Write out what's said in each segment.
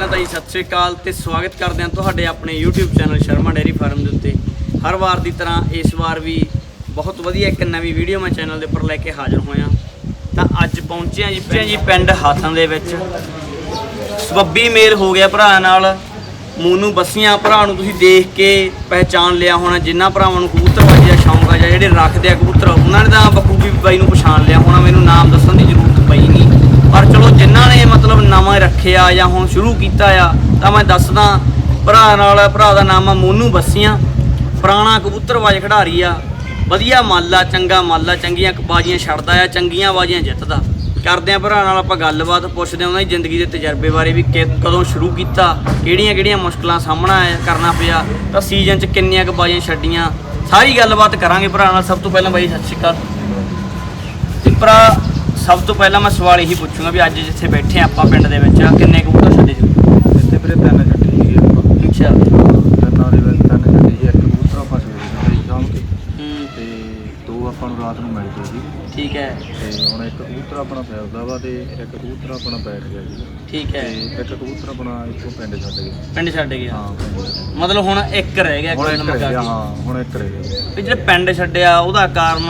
ਤਾਂ ਜੀ ਸਤਿ ਸ੍ਰੀ ਅਕਾਲ ਤੇ ਸਵਾਗਤ ਕਰਦੇ ਹਾਂ ਤੁਹਾਡੇ ਆਪਣੇ YouTube channel Sharma dairy farm ਦੇ ਉੱਤੇ। ਹਰ ਵਾਰ ਦੀ ਤਰ੍ਹਾਂ ਇਸ ਵਾਰ ਵੀ ਬਹੁਤ ਵਧੀਆ ਇੱਕ ਨਵੀਂ ਵੀਡੀਓ ਮੈਂ ਚੈਨਲ ਦੇ ਉੱਪਰ ਲੈ ਕੇ ਹਾਜ਼ਰ ਹੋਇਆ। ਤਾਂ ਅੱਜ ਪਹੁੰਚੇ ਹਾਂ ਜੀ ਜੀ ਪਿੰਡ ਹਾਥਾਂ ਦੇ ਵਿੱਚ। ਸਬੱਬੀ ਮੇਲ ਹੋ ਗਿਆ ਭਰਾ ਨਾਲ। ਮੂਨੂ ਬੱਸੀਆਂ ਭਰਾ ਨੂੰ ਤੁਸੀਂ ਦੇਖ ਕੇ ਪਹਿਚਾਨ ਲਿਆ ਹੋਣਾ ਜਿਨ੍ਹਾਂ ਭਰਾਵਾਂ ਨੂੰ ਕਬੂਤਰਬਾਜੀ ਦਾ ਸ਼ੌਂਕ ਆ ਜਾਂ ਜਿਹੜੇ ਰੱਖਦੇ ਆ ਕਬੂਤਰ ਉਹਨਾਂ ਨੇ ਤਾਂ ਬਖੂਬੀ ਬਾਈ ਨੂੰ ਪਛਾਣ ਲਿਆ ਹੋਣਾ। ਮੈਨੂੰ ਨਾਮ ਦੱਸਣ ਦੀ ਜ਼ਰੂਰਤ ਪਈ ਨਹੀਂ। ਪਰ ਚਲੋ ਜਿਨ੍ਹਾਂ ਨੇ ਮਤਲਬ ਨਵਾਂ ਰੱਖਿਆ ਜਾਂ ਹੁਣ ਸ਼ੁਰੂ ਕੀਤਾ ਆ, ਤਾਂ ਮੈਂ ਦੱਸਦਾ, ਭਰਾ ਨਾਲ, ਭਰਾ ਦਾ ਨਾਮ ਆ ਮੋਨੂ ਬੱਸੀਆਂ। ਪੁਰਾਣਾ ਕਬੂਤਰਬਾਜ ਖਿਡਾਰੀ ਆ। ਵਧੀਆ ਮੱਲ ਆ, ਚੰਗਾ ਮੱਲ ਆ, ਚੰਗੀਆਂ ਬਾਜ਼ੀਆਂ ਛੱਡਦਾ ਆ, ਚੰਗੀਆਂ ਬਾਜ਼ੀਆਂ ਜਿੱਤਦਾ। ਕਰਦੇ ਆ ਭਰਾ ਨਾਲ ਆਪਾਂ ਗੱਲਬਾਤ, ਪੁੱਛਦੇ ਆ ਉਹਨਾਂ ਦੀ ਜ਼ਿੰਦਗੀ ਦੇ ਤਜਰਬੇ ਬਾਰੇ ਵੀ ਕਿ ਕਦੋਂ ਸ਼ੁਰੂ ਕੀਤਾ, ਕਿਹੜੀਆਂ ਕਿਹੜੀਆਂ ਮੁਸ਼ਕਲਾਂ ਸਾਹਮਣਾ ਆਇਆ ਕਰਨਾ ਪਿਆ, ਤਾਂ ਸੀਜ਼ਨ 'ਚ ਕਿੰਨੀਆਂ ਕੁ ਬਾਜ਼ੀਆਂ ਛੱਡੀਆਂ। ਸਾਰੀ ਗੱਲਬਾਤ ਕਰਾਂਗੇ ਭਰਾ ਨਾਲ। ਸਭ ਤੋਂ ਪਹਿਲਾਂ ਬਾਈ, ਸਤਿ ਸ਼੍ਰੀ ਅਕਾਲ। ਤੇ ਭਰਾ ਸਭ ਤੋਂ ਪਹਿਲਾਂ ਮੈਂ ਸਵਾਲ ਇਹੀ ਪੁੱਛੂੰਗਾ ਵੀ ਅੱਜ ਜਿੱਥੇ ਬੈਠੇ ਆ ਆਪਾਂ ਪਿੰਡ ਦੇ ਵਿੱਚ ਕਿੰਨੇ ਕਬੂਤਰ ਛੱਡੇ ਸੀ ਇੱਥੇ ਵੀਰੇ ਤਿੰਨ ਠੀਕ ਹੈ। ਤੇ ਹੁਣ ਇੱਕ ਕਬੂਤਰ ਆਪਣਾ ਫਿਰਦਾ ਵਾ ਤੇ ਇੱਕ ਕਬੂਤਰ ਆਪਣਾ ਬੈਠ ਗਿਆ ਸੀ ਠੀਕ ਤੇ ਹੈ ਇੱਕ ਕਬੂਤਰ ਆਪਣਾ ਇੱਥੋਂ ਪਿੰਡ ਛੱਡ ਗਿਆ। ਪਿੰਡ ਛੱਡ ਗਿਆ। ਹਾਂ ਪਿੰਡ ਛੱਡ ਗਿਆ। ਮਤਲਬ ਹੁਣ ਇੱਕ ਰਹਿ ਗਿਆ ਹੁਣ ਇੱਕ ਰਹਿ ਗਿਆ। ਹਾਂ ਹੁਣ ਇੱਕ ਰਹਿ ਗਿਆ। ਵੀ ਜਿਹੜੇ ਪਿੰਡ ਛੱਡਿਆ ਉਹਦਾ ਕਾਰਨ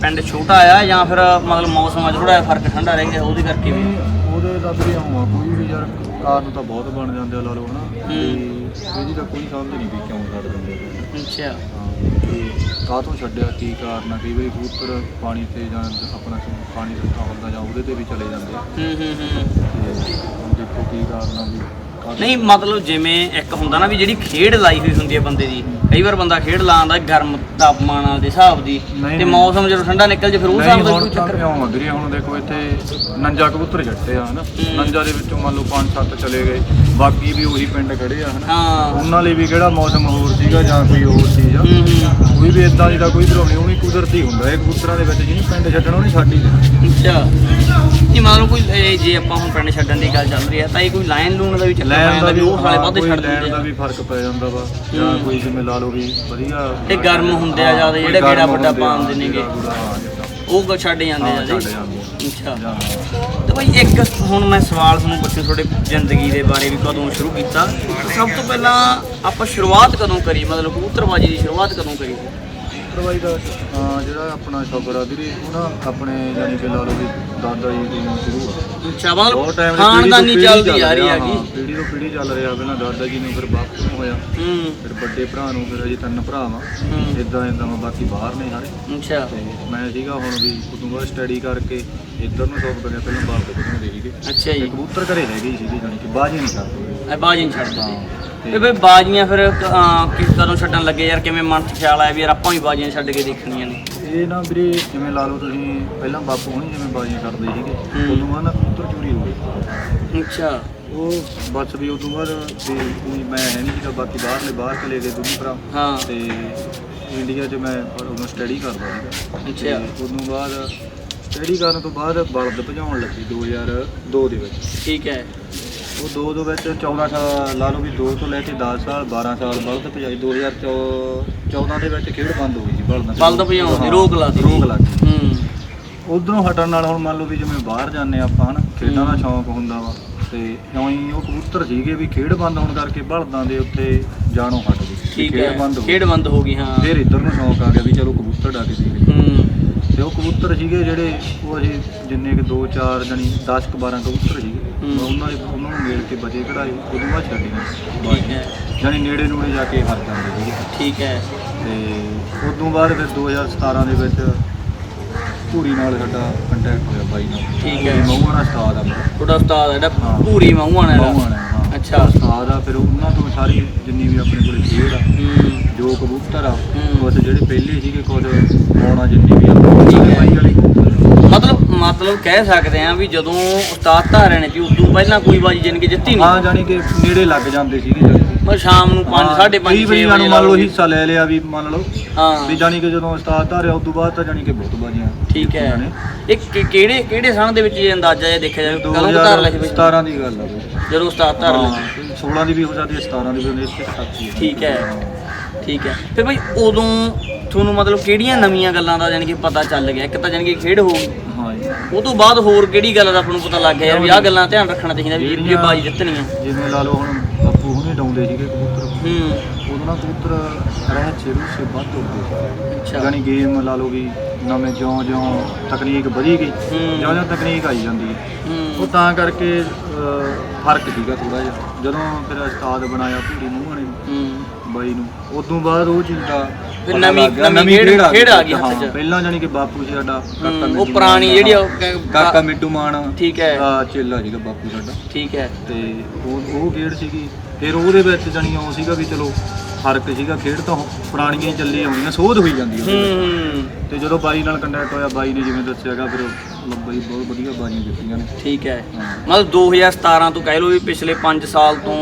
ਪਿੰਡ ਛੋਟਾ ਆ ਜਾਂ ਫਿਰ ਮਤਲਬ ਮੌਸਮ 'ਚ ਥੋੜਾ ਫ਼ਰਕ ਠੰਡਾ ਰਹਿ ਗਿਆ ਉਹਦੇ ਕਰਕੇ ਵੀ? ਨਹੀਂ, ਉਹਦੇ ਦਾ ਵੀ ਆਉਂ ਕੋਈ ਵੀ ਯਾਰ ਕਾਰਨ ਤਾਂ ਬਹੁਤ ਬਣ ਜਾਂਦੇ ਆ ਲਾ ਲਓ ਹਨਾ। ਤੇ। ਇਹਦੀ ਤਾਂ ਕੋਈ ਸਮਝ ਨਹੀਂ ਵੀ ਕਿਉਂ ਛੱਡ ਦਿੰਦੇ ਆ। ਅੱਛਾ। ਹਾਂ, ਤੇ ਕਾਹਤੋਂ ਛੱਡਿਆ ਕੀ ਕਾਰਨ ਆ? ਕਈ ਵਾਰੀ ਕਬੂਤਰ ਪਾਣੀ ਤੇ ਜਾਂ ਆਪਣਾ ਪਾਣੀ ਸੁੱਕਾ ਹੁੰਦਾ ਜਾਂ ਉਹਦੇ ਤੇ ਵੀ ਚਲੇ ਜਾਂਦੇ ਆ। ਹੂੰ ਹੂੰ ਹੂੰ। ਤੇ ਹੁਣ ਦੇਖੋ ਕੀ ਕਾਰਨ ਆ ਵੀ ਨਹੀਂ ਮਤਲਬ ਜਿਵੇਂ ਇੱਕ ਹੁੰਦਾ ਨਾ ਵੀ ਜਿਹੜੀ ਖੇਡ ਲਾਈ ਹੋਈ ਹੁੰਦੀ ਹੈ ਬੰਦੇ ਦੀ ਕਈ ਵਾਰ ਬੰਦਾ ਖੇਡ ਲਾਉਂਦਾ ਗਰਮ ਤਾਪਮਾਨ ਦੇ ਹਿਸਾਬ ਦੀ ਨਹੀਂ, ਤੇ ਨਹੀਂ। ਮੌਸਮ ਜਦੋਂ ਠੰਡਾ ਨਿਕਲ ਜੇ ਫਿਰ ਉਹ ਨਹੀਂ ਹਿਸਾਬ ਦਾ ਹੁਣ ਕੋਈ ਤਾਂ ਚੱਕਰ ਕਿਉਂ ਵੀਰੇ? ਹੁਣ ਦੇਖੋ ਇੱਥੇ ਨੰਜਾ ਕਬੂਤਰ ਛੱਡੇ ਆ ਹਨਾ? ਹੂੰ। ਨੰਜਾ ਦੇ ਵਿੱਚੋਂ ਮੰਨ ਲਓ 5-7 ਚਲੇ ਗਏ ਬਾਕੀ ਵੀ ਉਹੀ ਪਿੰਡ ਖੜੇ ਆ ਹਨਾ? ਹਾਂ। ਉਹਨਾਂ ਲਈ ਵੀ ਕਿਹੜਾ ਮੌਸਮ ਹੋਰ ਸੀਗਾ ਜਾਂ ਕੋਈ ਹੋਰ ਚੀਜ਼ ਆ? ਹੂੰ ਹੂੰ। ਕੋਈ ਵੀ ਇਦਾਂ ਦੀ ਕੋਈ ਨਹੀਂ ਉਹਨੀ ਕੁਦਰਤੀ ਹੁੰਦਾ। ਇਹ ਕਬੂਤਰਾਂ ਦੇ ਵਿੱਚ ਜਿਹਨੂੰ ਪਿੰਡ ਛੱਡਣਾ ਉਹਨੇ ਛੱਡ ਹੀ ਦੇਣਾ ਅੱਛਾ। ਨਹੀਂ ਮਤਲਬ ਕੋਈ ਇਹ ਜੇ ਆਪਾਂ ਹੁਣ ਪਿੰਡ ਛੱਡਣ ਦੀ ਗੱਲ ਚੱਲ ਰਹੀ ਹੈ ਤਾਂ ਇਹ ਕੋਈ ਲਾਈਨ ਲੂਣ ਦਾ ਵੀ ਚੱਕਰ ਪੈ ਲੈਣ ਜਾਂਦਾ ਦਾ ਵੀ ਉਹ ਸਾਲੇ ਵੱਧ ਕੋਈ ਛੱਡ ਲੈਣ ਦਾ ਵੀ ਫ਼ਰਕ ਪੈ ਜਾਂਦਾ ਵਾ ਜਾਂ। ਕੋਈ ਜਿਵੇਂ ਲਾ ਲਓ ਵੀ ਵਧੀਆ ਤੇ ਗਰਮ ਹੁੰਦੇ ਆ ਜ਼ਿਆਦਾ, ਕੋਈ ਜਿਹੜੇ ਗਰਮ ਗੇੜਾ ਵੱਡਾ ਹੁੰਦੇ ਆ, ਪਾਉਂਦੇ ਨੇਗੇ। ਗੇੜਾ। ਉਹ ਕੁ ਛੱਡ ਜਾਂਦੇ ਆ ਜੀ ਛੱਡ ਜਾਂਦੇ ਆ। ਅੱਛਾ ਜਾਂ ਤੇ ਭਾਈ ਇੱਕ ਹੁਣ ਮੈਂ ਸਵਾਲ ਤੁਹਾਨੂੰ ਪੁੱਛੂ ਤੁਹਾਡੇ ਜ਼ਿੰਦਗੀ ਦੇ ਬਾਰੇ ਵੀ ਕਦੋਂ ਸ਼ੁਰੂ ਕੀਤਾ ਸਭ ਤੋਂ ਪਹਿਲਾਂ ਆਪਾਂ ਸ਼ੁਰੂਆਤ ਕਦੋਂ ਕਰੀ ਮਤਲਬ ਕਬੂਤਰਬਾਜੀ ਦੀ ਸ਼ੁਰੂਆਤ ਕਦੋਂ ਕਰੀ ਪ੍ਰਵਾਈ ਦਾ ਹਾਂ, ਜਿਹੜਾ ਆਪਣਾ ਸ਼ੌਕਰ ਆ ਵੀਰੇ ਉਹ ਨਾ ਆਪਣੇ ਜਾਨੀ ਕਿ ਲਾ ਲਓ ਵੀ ਦਾਦਾ ਜੀ ਤੋਂ ਸ਼ੁਰੂ ਆ ਅੱਛਾ ਬਹੁਤ ਟਾਈਮ ਖਾਨਦਾਨੀ ਚੱਲਦੀ ਆ ਰਹੀ ਹੈਗੀ। ਪੀੜੀ ਤੋਂ ਪੀੜੀ ਚੱਲ ਰਿਹਾ ਪਹਿਲਾਂ ਦਾਦਾ ਜੀ ਨੂੰ ਫਿਰ ਬਾਪੂ ਨੂੰ ਹੋਇਆ। ਹੂੰ। ਫਿਰ ਵੱਡੇ ਭਰਾ ਨੂੰ ਫਿਰ ਅਜੇ ਤਿੰਨ ਭਰਾ ਵਾਂ। ਹੂੰ। ਇਦਾਂ ਇਦਾਂ ਬਾਕੀ ਬਾਹਰ ਨੇ ਸਾਰੇ। ਅੱਛਾ। ਤੇ ਮੈਂ ਸੀਗਾ ਹੁਣ ਵੀ ਉਦੋਂ ਬਾਅਦ ਸਟੱਡੀ ਕਰਕੇ ਇੱਧਰ ਨੂੰ ਸੌਕ ਬਣਿਆ ਪਹਿਲਾਂ ਬਾਹਰ ਦੇ ਬਣਾਉਂਦੇ ਸੀਗੇ। ਅੱਛਾ ਤੇ ਜੀ ਕਬੂਤਰ ਘਰੇ ਹੈਗੇ ਹੀ ਸੀਗੇ ਜਾਨੀ ਕਿ ਬਾਜੀ ਨਹੀਂ ਕਰਦੇ ਇਹ ਬਾਜੀ ਨਹੀਂ ਛੱਡਦੇ ਹਾਂ। ਤੇ ਬਈ ਬਾਜੀਆਂ ਫਿਰ ਅਹ ਕਿ ਕਦੋਂ ਛੱਡਣ ਲੱਗੇ ਯਾਰ ਕਿਵੇਂ ਮਨ 'ਚ ਖਿਆਲ ਆਇਆ ਵੀ ਯਾਰ ਆਪਾਂ ਵੀ ਬਾਜੀਆਂ ਛੱਡ ਕੇ ਦੇਖਣੀਆਂ ਨੇ? ਇਹ ਨਾ ਵੀਰੇ ਜਿਵੇਂ ਲਾ ਲਓ ਤੁਸੀਂ ਪਹਿਲਾਂ ਬਾਪੂ ਹੁਣੀ ਜਿਵੇਂ ਬਾਜੀਆਂ ਕਰਦੇ ਸੀਗੇ ਹੂੰ। ਉਦੋਂ ਬਾਅਦ ਨਾ ਕਬੂਤਰ ਚੋਰੀ ਹੋ ਗਏ। ਅੱਛਾ। ਉਹ ਬਸ ਵੀ ਉਦੋਂ ਬਾਅਦ ਵੀ ਕੋਈ ਮੈਂ ਹੈ ਨਹੀਂ ਸੀਗਾ ਬਾਕੀ ਬਾਹਰਲੇ ਬਾਹਰ ਚਲੇ ਗਏ ਦੋਨੇ ਭਰਾ। ਹਾਂ। ਤੇ ਇੰਡੀਆ 'ਚ ਮੈਂ ਉਦੋਂ ਸਟੱਡੀ ਕਰਦਾ ਸੀਗਾ। ਅੱਛਾ। ਤੇ ਉਦੋਂ ਬਾਅਦ ਸਟੱਡੀ ਕਰਨ ਤੋਂ ਬਾਅਦ ਬਲਦ ਭਜਾਉਣ ਲੱਗੀ 2002 ਦੇ ਵਿੱਚ। ਠੀਕ ਹੈ। ਉਹ ਦੋ ਦੋ ਵਿੱਚ 14 ਸਾਲ ਲਾ ਲਓ ਵੀ 2 ਤੋਂ ਲੈ ਕੇ 10 ਸਾਲ 12 ਸਾਲ ਬਲਦ ਭਜਾਈ 2014 ਦੇ ਵਿੱਚ ਖੇਡ ਬੰਦ ਹੋ ਗਈ ਸੀ ਬਲਦਾਂ। ਬਲਦ ਭਜਾਉਣ ਦੀ ਰੋਕ ਲਾ ਦਿੱਤੀ। ਰੋਕ ਲੱਗ ਗਈ ਹੂੰ। ਉਧਰੋਂ ਹਟਣ ਨਾਲ ਹੁਣ ਮੰਨ ਲਓ ਵੀ ਜਿਵੇਂ ਬਾਹਰ ਜਾਂਦੇ ਆਪਾਂ ਹਨ ਖੇਡਾਂ ਦਾ ਸ਼ੌਂਕ ਹੁੰਦਾ ਵਾ ਤੇ ਇਉਂ ਹੀ ਉਹ ਕਬੂਤਰ ਸੀਗੇ ਵੀ ਖੇਡ ਬੰਦ ਹੋਣ ਕਰਕੇ ਬਲਦਾਂ ਦੇ ਉੱਤੇ ਜਾਣੋਂ ਹਟ ਗਈ ਵੀ ਠੀਕ ਖੇਡ ਹੈ ਬੰਦ ਹੋ ਗਈ। ਖੇਡ ਬੰਦ ਹੋ ਗਈ ਹਾਂ। ਫਿਰ ਇੱਧਰ ਨੂੰ ਸ਼ੌਂਕ ਆ ਗਿਆ ਵੀ ਚਲੋ ਕਬੂਤਰ ਡਾ ਕੇ ਦੇਖ ਹੂੰ। ਤੇ ਉਹ ਕਬੂਤਰ ਸੀਗੇ ਜਿਹੜੇ ਉਹ ਅਸੀਂ ਜਿੰਨੇ ਕਿ 2 4 ਜਣੀ 10 ਕੁ 12 ਕਬੂਤਰ ਸੀਗੇ। ਉਹਨਾਂ ਦੇ ਮੇਲ ਕੇ ਬਚੇ ਕਢਾਏ ਉਦੋਂ ਬਾਅਦ ਛੱਡੀਆਂ ਠੀਕ ਹੈ ਜਾਨੀ ਨੇੜੇ ਨੂੜੇ ਜਾ ਕੇ ਹਟ ਜਾਂਦੇ ਸੀਗੇ ਠੀਕ ਹੈ ਤੇ ਉਦੋਂ ਬਾਅਦ ਫਿਰ 2017 ਦੇ ਵਿੱਚ ਧੂਰੀ ਨਾਲ ਸਾਡਾ ਕੰਟੈਕਟ ਹੋਇਆ ਬਾਈ ਨਾਲ ਠੀਕ ਹੈ। ਮਹੂਆ ਦਾ ਉਸਤਾਦ ਆ ਮੇਰਾ ਤੁਹਾਡਾ ਉਸਤਾਦ ਹੈ ਜਿਹੜਾ। ਪੂਰੀ ਮਹੂਆਣਾ ਦਾ ਅੱਛਾ ਉਸਤਾਦ ਆ ਫਿਰ ਉਹਨਾਂ ਤੋਂ ਸਾਰੀ ਜਿੰਨੀ ਵੀ ਆਪਣੇ ਕੋਲ ਖੇਡ ਆ ਜੋ ਕਬੂਤਰ ਆ। ਕੁਝ ਜਿਹੜੇ ਪਹਿਲੇ ਸੀਗੇ ਕੁਝ ਆਉਣਾ ਜਿੰਨੀ ਵੀ ਆ। ਬਾਈ ਵਾਲੇ ਕਬੂਤਰ। ਮਤਲਬ ਮਤਲਬ ਕਹਿ ਸਕਦੇ ਆ ਵੀ ਜਦੋਂ ਉਸਤਾਦ ਧਾਰੇ ਨੇ ਸੀ ਉਦੋਂ ਪਹਿਲਾਂ ਕੋਈ ਬਾਜੀ ਜਿੰਨ ਕੇ ਜਿੱਤੀ ਹਾਂ ਨਹੀਂ ਜਾਨੀ ਕਿ ਨੇੜੇ ਲੱਗ ਜਾਂਦੇ ਸੀਗੇ ਜਾਣੀ। ਪਰ ਸ਼ਾਮ ਨੂੰ 5 ਹਾਂ, 5:30 ਕਈ 6 ਵਾਰੀ ਵਜੇ ਲਾ ਮੰਨ ਲਓ ਹਿੱਸਾ ਲੈ ਲਿਆ ਵੀ ਮੰਨ ਲਓ। ਹਾਂ। ਵੀ ਜਾਨੀ ਕਿ ਜਦੋਂ ਉਸਤਾਦ ਧਾਰਿਆ ਉਦੋਂ ਬਾਅਦ ਤਾਂ ਜਾਨੀ ਕਿ ਬਹੁਤ ਬਾਜੀਆਂ ਠੀਕ ਹੈ। ਨੇ। ਇਹ ਕਿ- ਕਿਹੜੇ ਕਿਹੜੇ ਸਾਲ ਦੇ ਵਿੱਚ ਇਹ ਅੰਦਾਜ਼ਾ ਇਹ ਦੇਖਿਆ ਜਾਵੇ? ਕਦੋਂ ਕੁ ਧਾਰ ਲਿਆ ਸੀ? ਬਈ? 2017 ਦੀ ਗੱਲ ਆ। ਬਈ ਜਦੋਂ ਉਸਤਾਦ ਧਾਰ ਲਿਆ ਹਾਂ, 16 ਦੀ ਵੀ ਹੋ ਸਕਦੀ ਹੈ 17 ਦੀ ਵੀ ਹੋ ਹੈ 27 ਠੀਕ ਹੈ। ਠੀਕ ਹੈ। ਫਿਰ ਬਈ ਉਦੋਂ ਤੁਹਾਨੂੰ ਮਤਲਬ ਕਿਹੜੀਆਂ ਨਵੀਆਂ ਗੱਲਾਂ ਦਾ ਯਾਨੀ ਕਿ ਪਤਾ ਚੱਲ ਗਿਆ? ਇੱਕ ਤਾਂ ਯਾਨੀ ਕਿ ਖੇਡ ਹੋ ਗਈ। ਹਾਂ ਜੀ। ਉਹ ਤੋਂ ਬਾਅਦ ਹੋਰ ਕਿਹੜੀ ਗੱਲ ਦਾ ਆਪਾਂ ਨੂੰ ਪਤਾ ਲੱਗ ਗਿਆ ਯਾਰ ਵੀ ਆਹ ਗੱਲਾਂ ਧਿਆਨ ਰੱਖਣਾ ਚਾਹੀਦਾ ਵੀ ਜੇ ਬਾਜੀ ਜਿੱਤਣੀ ਆ ਜਿਵੇਂ ਲਾ ਲਓ ਹੁਣ ਬਾਪੂ ਹੁਣੇ ਡਾਉਂਦੇ ਸੀਗੇ ਕਬੂਤਰ। ਹੂੰ। ਉਦੋਂ ਨਾ ਕਬੂਤਰ ਰਹਿ ਛੇਰੂ ਸੇ ਵੱਧ ਸੀ ਅੱਛਾ। ਯਾਨੀ ਗੇਮ ਲਾ ਲਓ ਵੀ ਨਵੇਂ ਜਿਉਂ ਜਿਉਂ ਤਕਨੀਕ ਵਧੀ ਗਈ। ਜਿਉਂ ਜਿਉਂ ਤਕਨੀਕ ਆਈ ਜਾਂਦੀ ਹੈ। ਉਹ ਤਾਂ ਕਰਕੇ ਫ਼ਰਕ ਸੀਗਾ ਥੋੜਾ ਜਿਹਾ। ਜਦੋਂ ਫਿਰ ਉਸਤਾਦ ਬਣਾਇਆ ਭੂਰੀ ਮੂੰਹ ਬਾਈ ਨੂੰ ਉਦੋਂ ਬਾਅਦ ਉਹ ਚੀਜ਼ ਦਾ ਫਿਰ ਪਤਾ ਨਵੀਂ- ਲੱਗ ਗਿਆ, ਨਵੀਂ ਖੇਡ- ਖੇਡ ਆ ਗਈ ਹੱਥ ਹਾਂ, 'ਚ। ਪਹਿਲਾਂ ਜਾਨੀ ਕਿ ਬਾਪੂ ਸੀ ਸਾਡਾ ਕਾਕਾ ਹੂੰ, ਉਹ ਮਿੱਟੂ ਪੁਰਾਣੀ ਮਾਨ। ਜਿਹੜੀ ਉਹ ਕ- ਕਾਕਾ ਮਿੱਟੂ ਮਾਨ। ਠੀਕ ਹੈ। ਦਾ ਚੇਲਾ ਸੀਗਾ ਬਾਪੂ ਸਾਡਾ। ਠੀਕ ਹੈ। ਤੇ ਉਹ ਉਹ ਖੇਡ ਸੀਗੀ। ਫਿਰ ਉਹਦੇ ਵਿੱਚ ਜਾਨੀ ਉਹ ਸੀਗਾ ਵੀ ਚਲੋ ਫ਼ਰਕ ਸੀਗਾ ਖੇਡ ਤਾਂ ਪੁਰਾਣੀਆਂ ਹੀ ਚੱਲੀ ਆਉਂਦੀਆਂ ਸੋਧ ਹੋਈ ਜਾਂਦੀ ਉਹਦੇ। ਹੂੰ। ਤੇ ਜਦੋਂ ਬਾਈ ਨਾਲ ਕੰਟੈਕਟ ਹੋਇਆ ਬਾਈ ਨੇ ਜਿਵੇਂ ਦੱਸਿਆਗਾ ਫਿਰ ਲੱਭਈ ਬਹੁਤ ਵਧੀਆ ਬਾਜੀਆਂ ਦਿੱਤੀਆਂ ਨੇ। ਠੀਕ ਹੈ। ਹਾਂ। ਮਤਲਬ 2017 ਤੋਂ ਕਹਿ ਲਓ ਵੀ ਪਿਛਲੇ 5 ਸਾਲ ਤੋਂ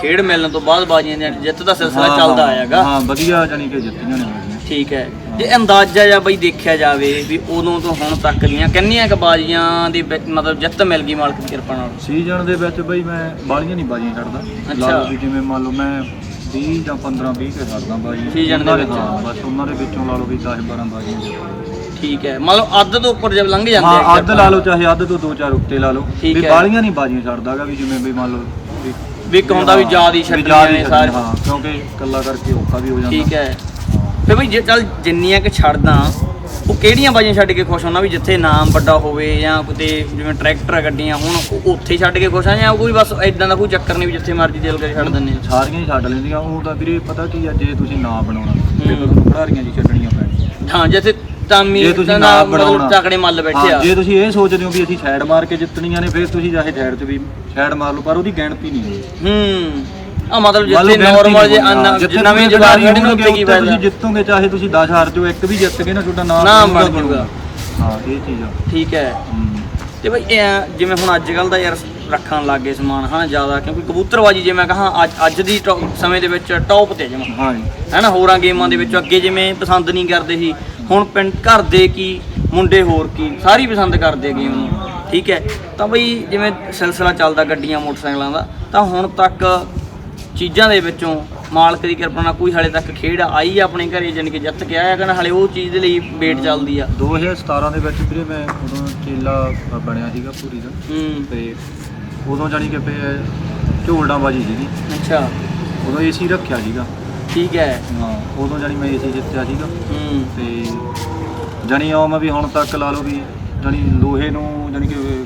ਖੇਡ ਮਿਲਣ ਤੋਂ ਬਾਅਦ ਬਾਜੀਆਂ ਦੀ ਜਿੱਤ ਦਾ ਸਿਲਸਿਲਾ ਹਾਂ, ਚੱਲਦਾ ਹਾਂ, ਆਇਆਗਾ ਹਾਂ ਵਧੀਆ ਜਾਨੀ ਕਿ ਜਿੱਤੀਆਂ ਨੇ ਬਾਜੀਆਂ ਠੀਕ ਹੈ। ਜੇ ਅੰਦਾਜ਼ਾ ਜਾਂ ਬਈ ਦੇਖਿਆ ਜਾਵੇ ਵੀ ਉਦੋਂ ਤੋਂ ਹੁਣ ਤੱਕ ਦੀਆਂ ਕਿੰਨੀਆਂ ਕ ਬਾਜੀਆਂ ਦੀ ਵਿੱਚ ਮਤਲਬ ਜਿੱਤ ਮਿਲ ਗਈ ਮਾਲਕ ਦੀ ਕਿਰਪਾ ਨਾਲ? ਸੀਜ਼ਨ ਦੇ ਵਿੱਚ ਬਈ ਮੈਂ ਬਾਲੀਆਂ ਨਹੀਂ ਬਾਜੀਆਂ ਛੱਡਦਾ ਅੱਛਾ। ਲਾ ਲਓ ਵੀ ਜਿਵੇਂ ਮੰਨ ਲਓ ਮੈਂ 20 ਜਾਂ 15 20 ਕੇ ਛੱਡਦਾ ਬਾਜੀਆਂ ਸੀਜ਼ਨ ਦੇ ਉਹਨਾਂ ਵਿੱਚ। ਹਾਂ ਬਸ ਉਹਨਾਂ ਦੇ ਵਿੱਚੋਂ ਲਾ ਲਓ ਵੀ 10 12 ਬਾਜੀਆਂ। ਠੀਕ ਹੈ ਮਤਲਬ ਅੱਧ ਤੋਂ ਉੱਪਰ ਜਦ ਲੰਘ ਜਾਂਦੇ ਆ ਹਾਂ ਅੱਧ ਲਾ। ਲਓ ਚਾਹੇ ਅੱਧ ਤੋਂ ਦੋ ਚਾਰ ਉੱਤੇ ਲਾ ਲਓ ਠੀਕ ਵੀ ਹੈ। ਬਾਲੀਆਂ ਨਹੀਂ ਬਾਜੀਆਂ ਛੱਡਦਾਗਾ ਵੀ ਜਿਵੇਂ ਵੀ ਮੰਨ ਲਓ ਵੀ ਵੀ ਇੱਕ ਹੁੰਦਾ ਵੀ ਹਾਂ, ਯਾਦ ਹੀ ਵੀ ਛੱਡਣੀਆਂ ਯਾਦ ਹੀ ਨੇ ਸਾਰੇ ਹਾਂ ਕਿਉਂਕਿ ਇਕੱਲਾ ਕਰਕੇ ਔਖਾ ਵੀ ਹੋ ਜਾਂਦਾ ਠੀਕ ਹੈ ਹਾਂ। ਫੇ ਬਈ ਜੇ ਚੱਲ ਜਿੰਨੀਆਂ ਕਿ ਛੱਡਦਾ ਉਹ ਕਿਹੜੀਆਂ ਬਾਜੀਆਂ ਛੱਡ ਕੇ ਖੁਸ਼ ਹੋਣਾ ਵੀ ਜਿੱਥੇ ਨਾਮ ਵੱਡਾ ਹੋਵੇ ਜਾਂ ਕਿਤੇ ਜਿਵੇਂ ਟਰੈਕਟਰ ਗੱਡੀਆਂ ਹੁਣ ਉੱਥੇ ਛੱਡ ਕੇ ਖੁਸ਼ ਆ ਜਾਂ ਕੋਈ ਬਸ ਇਦਾਂ ਦਾ ਕੋਈ ਚੱਕਰ ਨਹੀਂ ਵੀ ਜਿੱਥੇ ਮਰਜ਼ੀ ਦਿਲ ਕਰੇ ਛੱਡ ਦਿੰਦੇ ਆ? ਸਾਰੀਆਂ ਹੀ ਛੱਡ ਲੈਂਦੀਆਂ। ਉਹ ਤਾਂ ਵੀਰੇ ਪਤਾ ਕੀ ਆ ਜੇ ਤੁਸੀਂ ਨਾ ਬਣਾਉਣਾ ਹੂੰ। ਤੁਹਾਨੂੰ ਖਿਡਾਰੀਆਂ ਜੀ ਛੱਡਣੀਆਂ ਪੈਣੀਆਂ। ਹਾਂ ਜਿੱਥੇ ਤਾਮੀ ਜੇ ਤੁਸੀਂ ਨਾ ਬਣਾਉਣਾ। ਤਕੜੇ ਮੱਲ ਬੈਠੇ ਆ। ਜੇ ਤੁਸੀਂ ਇਹ ਸੋਚਦੇ ਹੋ ਵੀ ਅਸੀਂ ਸਾਈਡ ਮਾਰ ਕੇ ਜਿੱਤਣੀਆਂ ਨੇ ਫਿਰ ਤੁਸੀਂ ਚਾਹੇ ਸਾਈਡ 'ਚ ਵੀ ਸਾਈਡ ਮਾਰ ਲਓ ਪਰ ਉਹਦੀ ਗਿਣਤੀ ਨਹੀਂ ਹੂੰ। ਆ ਮਤਲਬ ਜਿੱਥੇ ਨਾਰਮਲ ਜੇ। ਅੰਨ- ਨਵੇਂ ਜਵਾਨ ਖੜੇ ਨੇ ਉੱਥੇ ਕੀ ਫਾਇਦਾ? ਤੁਸੀਂ ਜਿੱਤੋਗੇ ਚਾਹੇ ਤੁਸੀਂ 10 ਹਾਰ ਚੋਂ ਇੱਕ ਵੀ ਜਿੱਤ ਗਏ ਨਾ ਤੁਹਾਡਾ ਨਾਮ ਨਾਮ ਬਣ ਜਾਊਗਾ। ਹਾਂ ਇਹ ਚੀਜ਼ ਆ। ਠੀਕ ਹੈ। ਹੂੰ। ਤੇ ਬਈ ਇਹ ਜਿਵੇਂ ਹੁਣ ਅੱਜ ਕੱਲ ਦਾ ਯਾਰ ਰੱਖਣ ਲੱਗ ਗਏ ਸਮਾਨ ਹਨਾ ਜ਼ਿਆਦਾ ਕਿਉਂਕਿ ਕਬੂਤਰਬਾਜੀ ਜੇ ਮੈਂ ਕਹਾਂ ਅੱਜ ਅੱਜ ਦੀ ਟੌ- ਸਮੇਂ ਦੇ ਵਿੱਚ ਟੌਪ ਤੇ ਜਮਾ। ਹਾਂ ਜੀ। ਹੈਨਾ ਹੋਰਾਂ ਗੇਮਾਂ ਦੇ ਵਿੱਚ ਅੱਗੇ ਜਿਵੇਂ ਪਸੰਦ ਨਹੀਂ ਕਰਦੇ ਸੀ ਹੁਣ ਪਿੰਡ ਘਰ ਦੇ ਕੀ ਮੁੰਡੇ ਹੋਰ ਕੀ ਸਾਰੀ ਪਸੰਦ ਕਰਦੇ ਗੇਮ ਨੂੰ। ਠੀਕ ਹੈ। ਤਾਂ ਬਈ ਜਿਵੇਂ ਸਿਲਸਿਲਾ ਚੱਲਦਾ ਗੱਡੀਆਂ ਮੋਟਰਸਾਈਕਲਾਂ ਦਾ ਤਾਂ ਹੁਣ ਤੱਕ ਚੀਜ਼ਾਂ ਦੇ ਵਿੱਚੋਂ ਮਾਲਕ ਦੀ ਕਿਰਪਾ ਨਾਲ ਕੋਈ ਹਾਲੇ ਤੱਕ ਖੇਡ ਆਈ ਆ ਆਪਣੇ ਘਰੇ ਜਾਣੀ ਕਿ ਜਿੱਤ ਕੇ ਆਇਆ ਕਿ ਨਾ ਹਾਲੇ ਉਹ ਚੀਜ਼ ਦੇ ਲਈ ਵੇਟ ਚੱਲਦੀ ਆ। 2017 ਦੇ ਵਿੱਚ ਵੀਰੇ ਮੈਂ ਉਦੋਂ ਚੇਲਾ ਬਣਿਆ ਸੀਗਾ ਪੂਰੀ ਦਾ। ਤੇ ਉਦੋਂ ਜਾਣੀ ਕਿ ਝੋਲਡਾਂ ਬਾਜੀ ਸੀਗੀ। ਅੱਛਾ। ਉਦੋਂ ਏਸੀ ਰੱਖਿਆ ਸੀਗਾ। ਠੀਕ ਹੈ। ਹਾਂ ਉਦੋਂ ਜਾਣੀ ਮੈਂ ਏਸੀ ਜਿੱਤਿਆ ਸੀਗਾ। ਤੇ ਜਾਣੀ ਆਉ ਮੈਂ ਵੀ ਹੁਣ ਤੱਕ ਲਾ ਲਓ ਵੀ ਜਾਣੀ ਲੋਹੇ ਨੂੰ ਜਾਣੀ ਕਿ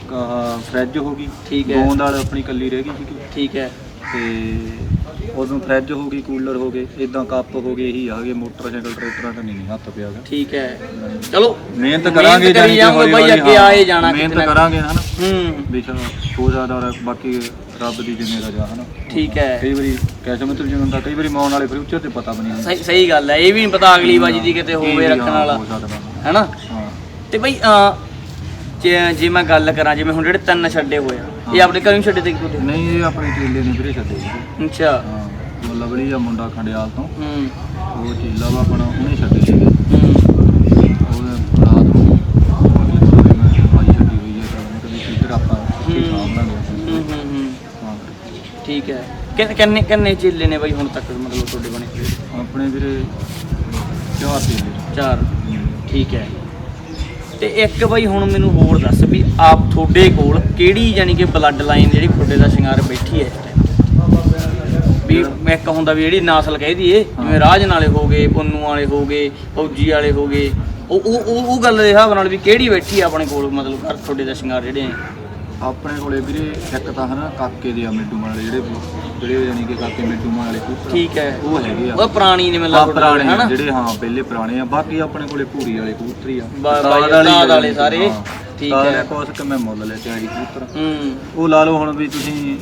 ਫ੍ਰਿਜ ਹੋ ਗਈ। ਠੀਕ ਹੈ। ਗੋਂਦ ਵਾਲ ਆਪਣੀ ਕੱਲੀ ਰਹਿ ਗਈ ਸੀਗੀ। ਠੀਕ ਹੈ। ਤੇ ਉਦੋਂ ਫ੍ਰਿਜ ਹੋ ਗਈ ਕੂਲਰ ਹੋ ਗਏ ਇਦਾਂ ਕੱਪ ਹੋ ਗਏ ਇਹੀ ਆ ਗਏ ਮੋਟਰਸਾਈਕਲ ਟਰੈਕਟਰਾਂ ਤਾਂ ਨਹੀਂ ਹੱਥ ਪਿਆਗਾ ਠੀਕ ਹੈ। ਚਲੋ ਮਿਹਨਤ ਕਰਾਂਗੇ ਕਰੀ ਜਾਵਾਂਗੇ ਬਈ ਅੱਗੇ ਆਏ ਜਾਣਾ ਮਿਹਨਤ ਕਰਾਂਗੇ ਹਨਾ। ਹੂੰ। ਬੇਸ਼ੱਕ ਹੋ ਜ਼ਿਆਦਾ ਬਾਕੀ ਰੱਬ ਦੀ ਜ਼ਿੰਮੇਵਾਰੀ ਆ ਹਨਾ। ਠੀਕ ਹੈ। ਕਈ ਵਾਰੀ ਕੈਸੇ ਮਤਲਬ ਜਿਵੇਂ ਹੁੰਦਾ ਕਈ ਵਾਰੀ ਮੌਨ ਵਾਲੇ ਫਿਊਚਰ ਤੇ ਪਤਾ ਵੀ ਨਹੀਂ ਸਹੀ ਸਹੀ ਗੱਲ ਹੈ ਇਹ ਵੀ ਨਹੀਂ ਪਤਾ ਅਗਲੀ ਬਾਜੀ ਦੀ ਕਿਤੇ ਹੋਵੇ ਰੱਖਣ ਵਾਲਾ। ਹੈਨਾ? ਤੇ ਬਈ ਜੇ ਮੈਂ ਗੱਲ ਕਰਾਂ ਜਿਵੇਂ ਹੁਣ ਜਿਹੜੇ ਤਿੰਨ ਛੱਡੇ ਹੋਏ ਆ ਇਹ। ਆਪਣੇ ਘਰੋਂ ਹੀ ਛੱਡੇ ਤੇ ਕਿਉਂ ਨਹੀਂ ਇਹ ਆਪਣੇ ਚੇਲੇ ਨੇ ਵੀਰੇ ਛੱਡੇ ਅੱਛਾ। ਹਾਂ ਉਹ ਲਵਲੀ ਆ ਮੁੰਡਾ ਖੰਡਿਆਲ ਤੋਂ। ਹੂੰ। ਉਹ ਚੇਲਾ ਵਾ ਆਪਣਾ ਉਹਨੇ ਛੱਡੇ ਸੀਗੇ। ਹੂੰ। ਉਹਦੇ ਰਾਤ ਨੂੰ ਮੈਂ ਭਾਈ ਛੱਡੀ ਹੋਈ ਹੈ ਤਾਂ ਉਹਨੇ ਕਦੀ ਕਿੱਧਰ ਆਪਾਂ ਕੀ ਹੂੰ। ਸਾਂਭ ਲਾਂਗੇ ਹੂੰ ਹੂੰ ਹੂੰ। ਹਾਂ। ਠੀਕ ਹੈ। ਕਿੰਨੇ ਕਿੰਨੇ ਕਿੰਨੇ ਚੇਲੇ ਨੇ ਬਈ ਹੁਣ ਤੱਕ ਮਤਲਬ ਤੁਹਾਡੇ ਬਣੇ? ਆਪਣੇ ਵੀਰੇ ਚਾਰ ਚੇਲੇ। ਚਾਰ। ਠੀਕ ਹੈ। ਤੇ ਇੱਕ ਬਈ ਹੁਣ ਮੈਨੂੰ ਹੋਰ ਦੱਸ ਵੀ ਆਪ ਤੁਹਾਡੇ ਕੋਲ ਕਿਹੜੀ ਯਾਨੀ ਕਿ ਬਲੱਡ ਲਾਈਨ ਜਿਹੜੀ ਤੁਹਾਡੇ ਦਾ ਸ਼ਿੰਗਾਰ ਬੈਠੀ ਹੈ ਇਸ ਵੀ ਮੈਂ ਇੱਕ ਹੁੰਦਾ ਵੀ ਜਿਹੜੀ ਨਸਲ ਕਹਿਦੀ ਏ ਜਿਵੇਂ ਹਾਂ। ਰਾਜ ਨਾਲੇ ਹੋ ਗਏ ਪੁੰਨੂ ਵਾਲੇ ਹੋ ਗਏ ਫੌਜੀ ਵਾਲੇ ਹੋ ਗਏ ਉਹ ਉਹ ਉਹ- ਉਹ ਗੱਲ ਦੇ ਹਿਸਾਬ ਨਾਲ ਵੀ ਕਿਹੜੀ ਬੈਠੀ ਆ ਆਪਣੇ ਕੋਲ ਮਤਲਬ ਘਰ ਤੁਹਾਡੇ ਦਾ ਸ਼ਿੰਗਾਰ ਜਿਹੜੇ ਨੇ ਆਪਣੇ ਕੋਲੇ ਵੀਰੇ ਇੱਕ ਤਾਂ ਹਨਾ ਕਾਕੇ ਦੇ ਆ ਮਿੱਟੂ ਮਾਨ ਵਾਲੇ ਜਿਹੜੇ ਜਿਹੜੇ ਜਾਨੀ ਕਿ ਕਾਕੇ ਮਿੱਟੂ ਮਾਨ ਵਾਲੇ ਕਬੂਤਰ ਠੀਕ ਹੈ। ਉਹ ਹੈਗੇ ਆ। ਉਹ ਪੁਰਾਣੀ ਨੇ ਮੈਨੂੰ ਹਾਂ, ਲੱਗਦਾ ਪੁਰਾਣੇ ਆ, ਹਨਾ ਜਿਹੜੇ ਹਾਂ ਪਹਿਲੇ ਪੁਰਾਣੇ ਆ। ਬਾਕੀ ਆਪਣੇ ਕੋਲੇ ਭੂਰੀ ਵਾਲੇ ਕਬੂਤਰੀ ਆ। ਬਾ- ਸਾਦ ਬਾਈ ਵਾਲੀ ਸਾਦ ਆ ਵਾਲੇ ਸਾਰੇ, ਹਾਂ। ਠੀਕ ਹੈ। ਇੱਕ ਉਸ ਕਿ ਮੈਂ ਮੁੱਲ ਲੈ ਕੇ ਆਈ ਕਬੂਤਰ। ਹੂੰ। ਉਹ ਲਾ ਲਓ ਹੁਣ ਵੀ ਤੁਸੀਂ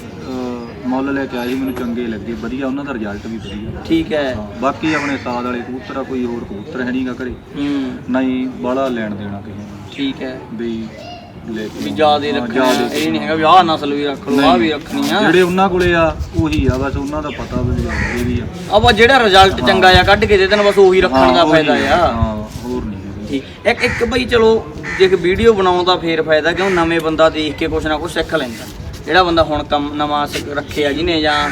ਮੁੱਲ ਲੈ ਕੇ ਆਈ ਮੈਨੂੰ ਚੰਗੇ ਲੱਗੇ। ਵਧੀਆ ਉਹਨਾਂ ਦਾ ਰਿਜ਼ਲਟ ਵੀ ਵਧੀਆ। ਠੀਕ ਹੈ। ਹਾਂ, ਬਾਕੀ ਆਪਣੇ ਸਾਦ ਵਾਲੇ ਕਬੂਤਰ ਆ ਕੋਈ ਹੋਰ ਕਬੂਤਰ ਹੈ ਨਹੀਂਗਾ ਘਰੇ। ਹੂੰ। ਨਹੀਂ ਬਾਹਲਾ ਲੈਣ ਦੇਣਾ ਕਿਸੇ ਨੂੰ। ਠੀਕ ਹੈ। ਵੀ ਕੇ ਵੀ ਜਿਆਦੇ ਰੱਖਣਾ ਇਹ ਨਹੀਂ ਹੈਗਾ ਵੀ ਆਹ ਨਸਲ ਵੀ ਰੱਖ ਲਓ ਆਹ ਵੀ ਰੱਖਣੀ ਆ। ਜਿਹੜੇ ਉਹਨਾਂ ਕੋਲੇ ਆ ਉਹੀ ਆ ਬਸ ਉਹਨਾਂ ਦਾ ਪਤਾ ਵੀ ਇਹ ਵੀ ਆ। ਆਪਾਂ ਜਿਹੜਾ ਰਿਜ਼ਲਟ ਚੰਗਾ ਆ ਕੱਢ ਕੇ ਦੇ ਦੇਣ ਬਸ ਉਹੀ ਰੱਖਣ ਦਾ ਫਾਇਦਾ ਆ। ਹਾਂ ਹੋਰ ਨਹੀਂ। ਠੀਕ। ਇੱਕ ਇੱਕ ਬਈ ਚਲੋ ਜੇ ਇੱਕ ਵੀਡੀਓ ਬਣਾਉਣ ਦਾ ਫੇਰ ਫਾਇਦਾ ਕਿਉਂ ਨਵੇਂ ਬੰਦਾ ਦੇਖ ਕੇ ਕੁਛ ਨਾ ਕੁਛ ਸਿੱਖ ਲੈਂਦਾ। ਜਿਹੜਾ ਬੰਦਾ ਹੁਣ ਕੰਮ ਨਵਾਂ ਸਿੱਖ- ਰੱਖਿਆ ਜਿਹਨੇ ਜਾਂ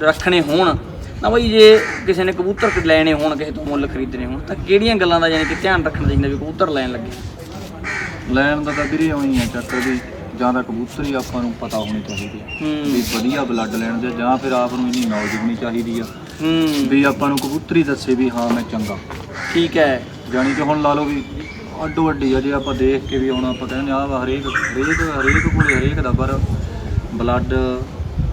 ਰੱਖਣੇ ਹੋਣ ਨਾ ਬਈ ਜੇ ਕਿਸੇ ਨੇ ਕਬੂਤਰ ਲੈਣੇ ਹੋਣ ਕਿਸੇ ਤੋਂ ਮੁੱਲ ਖਰੀਦਣੇ ਹੋਣ ਤਾਂ ਕਿਹੜੀਆਂ ਗੱਲਾਂ ਦਾ ਯਾਨੀ ਕਿ ਧਿਆਨ ਰੱਖਣਾ ਚਾਹੀਦਾ ਵੀ ਕਬੂਤਰ ਲੈਣ ਲੱਗੇ? ਲੈਣ ਦਾ ਤਾਂ ਵੀਰੇ ਆਉਣੀ ਆ ਚੱਕਰ ਵੀ ਜਾਂ ਤਾਂ ਕਬੂਤਰ ਹੀ ਆਪਾਂ ਨੂੰ ਪਤਾ ਹੋਣੀ ਚਾਹੀਦੀ ਆ ਹੂੰ। ਵੀ ਵਧੀਆ ਬਲੱਡ ਲੈਣ ਦੇ ਜਾਂ ਫਿਰ ਆਪ ਨੂੰ ਇੰਨੀ ਨੌਲੇਜ ਹੋਣੀ ਚਾਹੀਦੀ ਆ ਵੀ ਆਪਾਂ ਨੂੰ ਕਬੂਤਰ ਦੱਸੇ ਵੀ ਹਾਂ ਮੈਂ ਚੰਗਾ। ਠੀਕ ਹੈ। ਜਾਣੀ ਕਿ ਹੁਣ ਲਾ ਲਓ ਵੀ ਅੱਡੋ ਅੱਡੀ ਆ ਜੇ ਆਪਾਂ ਦੇਖ ਕੇ ਵੀ ਹੁਣ ਆਪਾਂ ਕਹਿੰਦੇ ਆ ਵਾ ਹਰੇਕ ਹਰੇਕ ਹਰੇਕ ਕੋਲੇ ਹਰੇਕ ਦਾ ਪਰ ਬਲੱਡ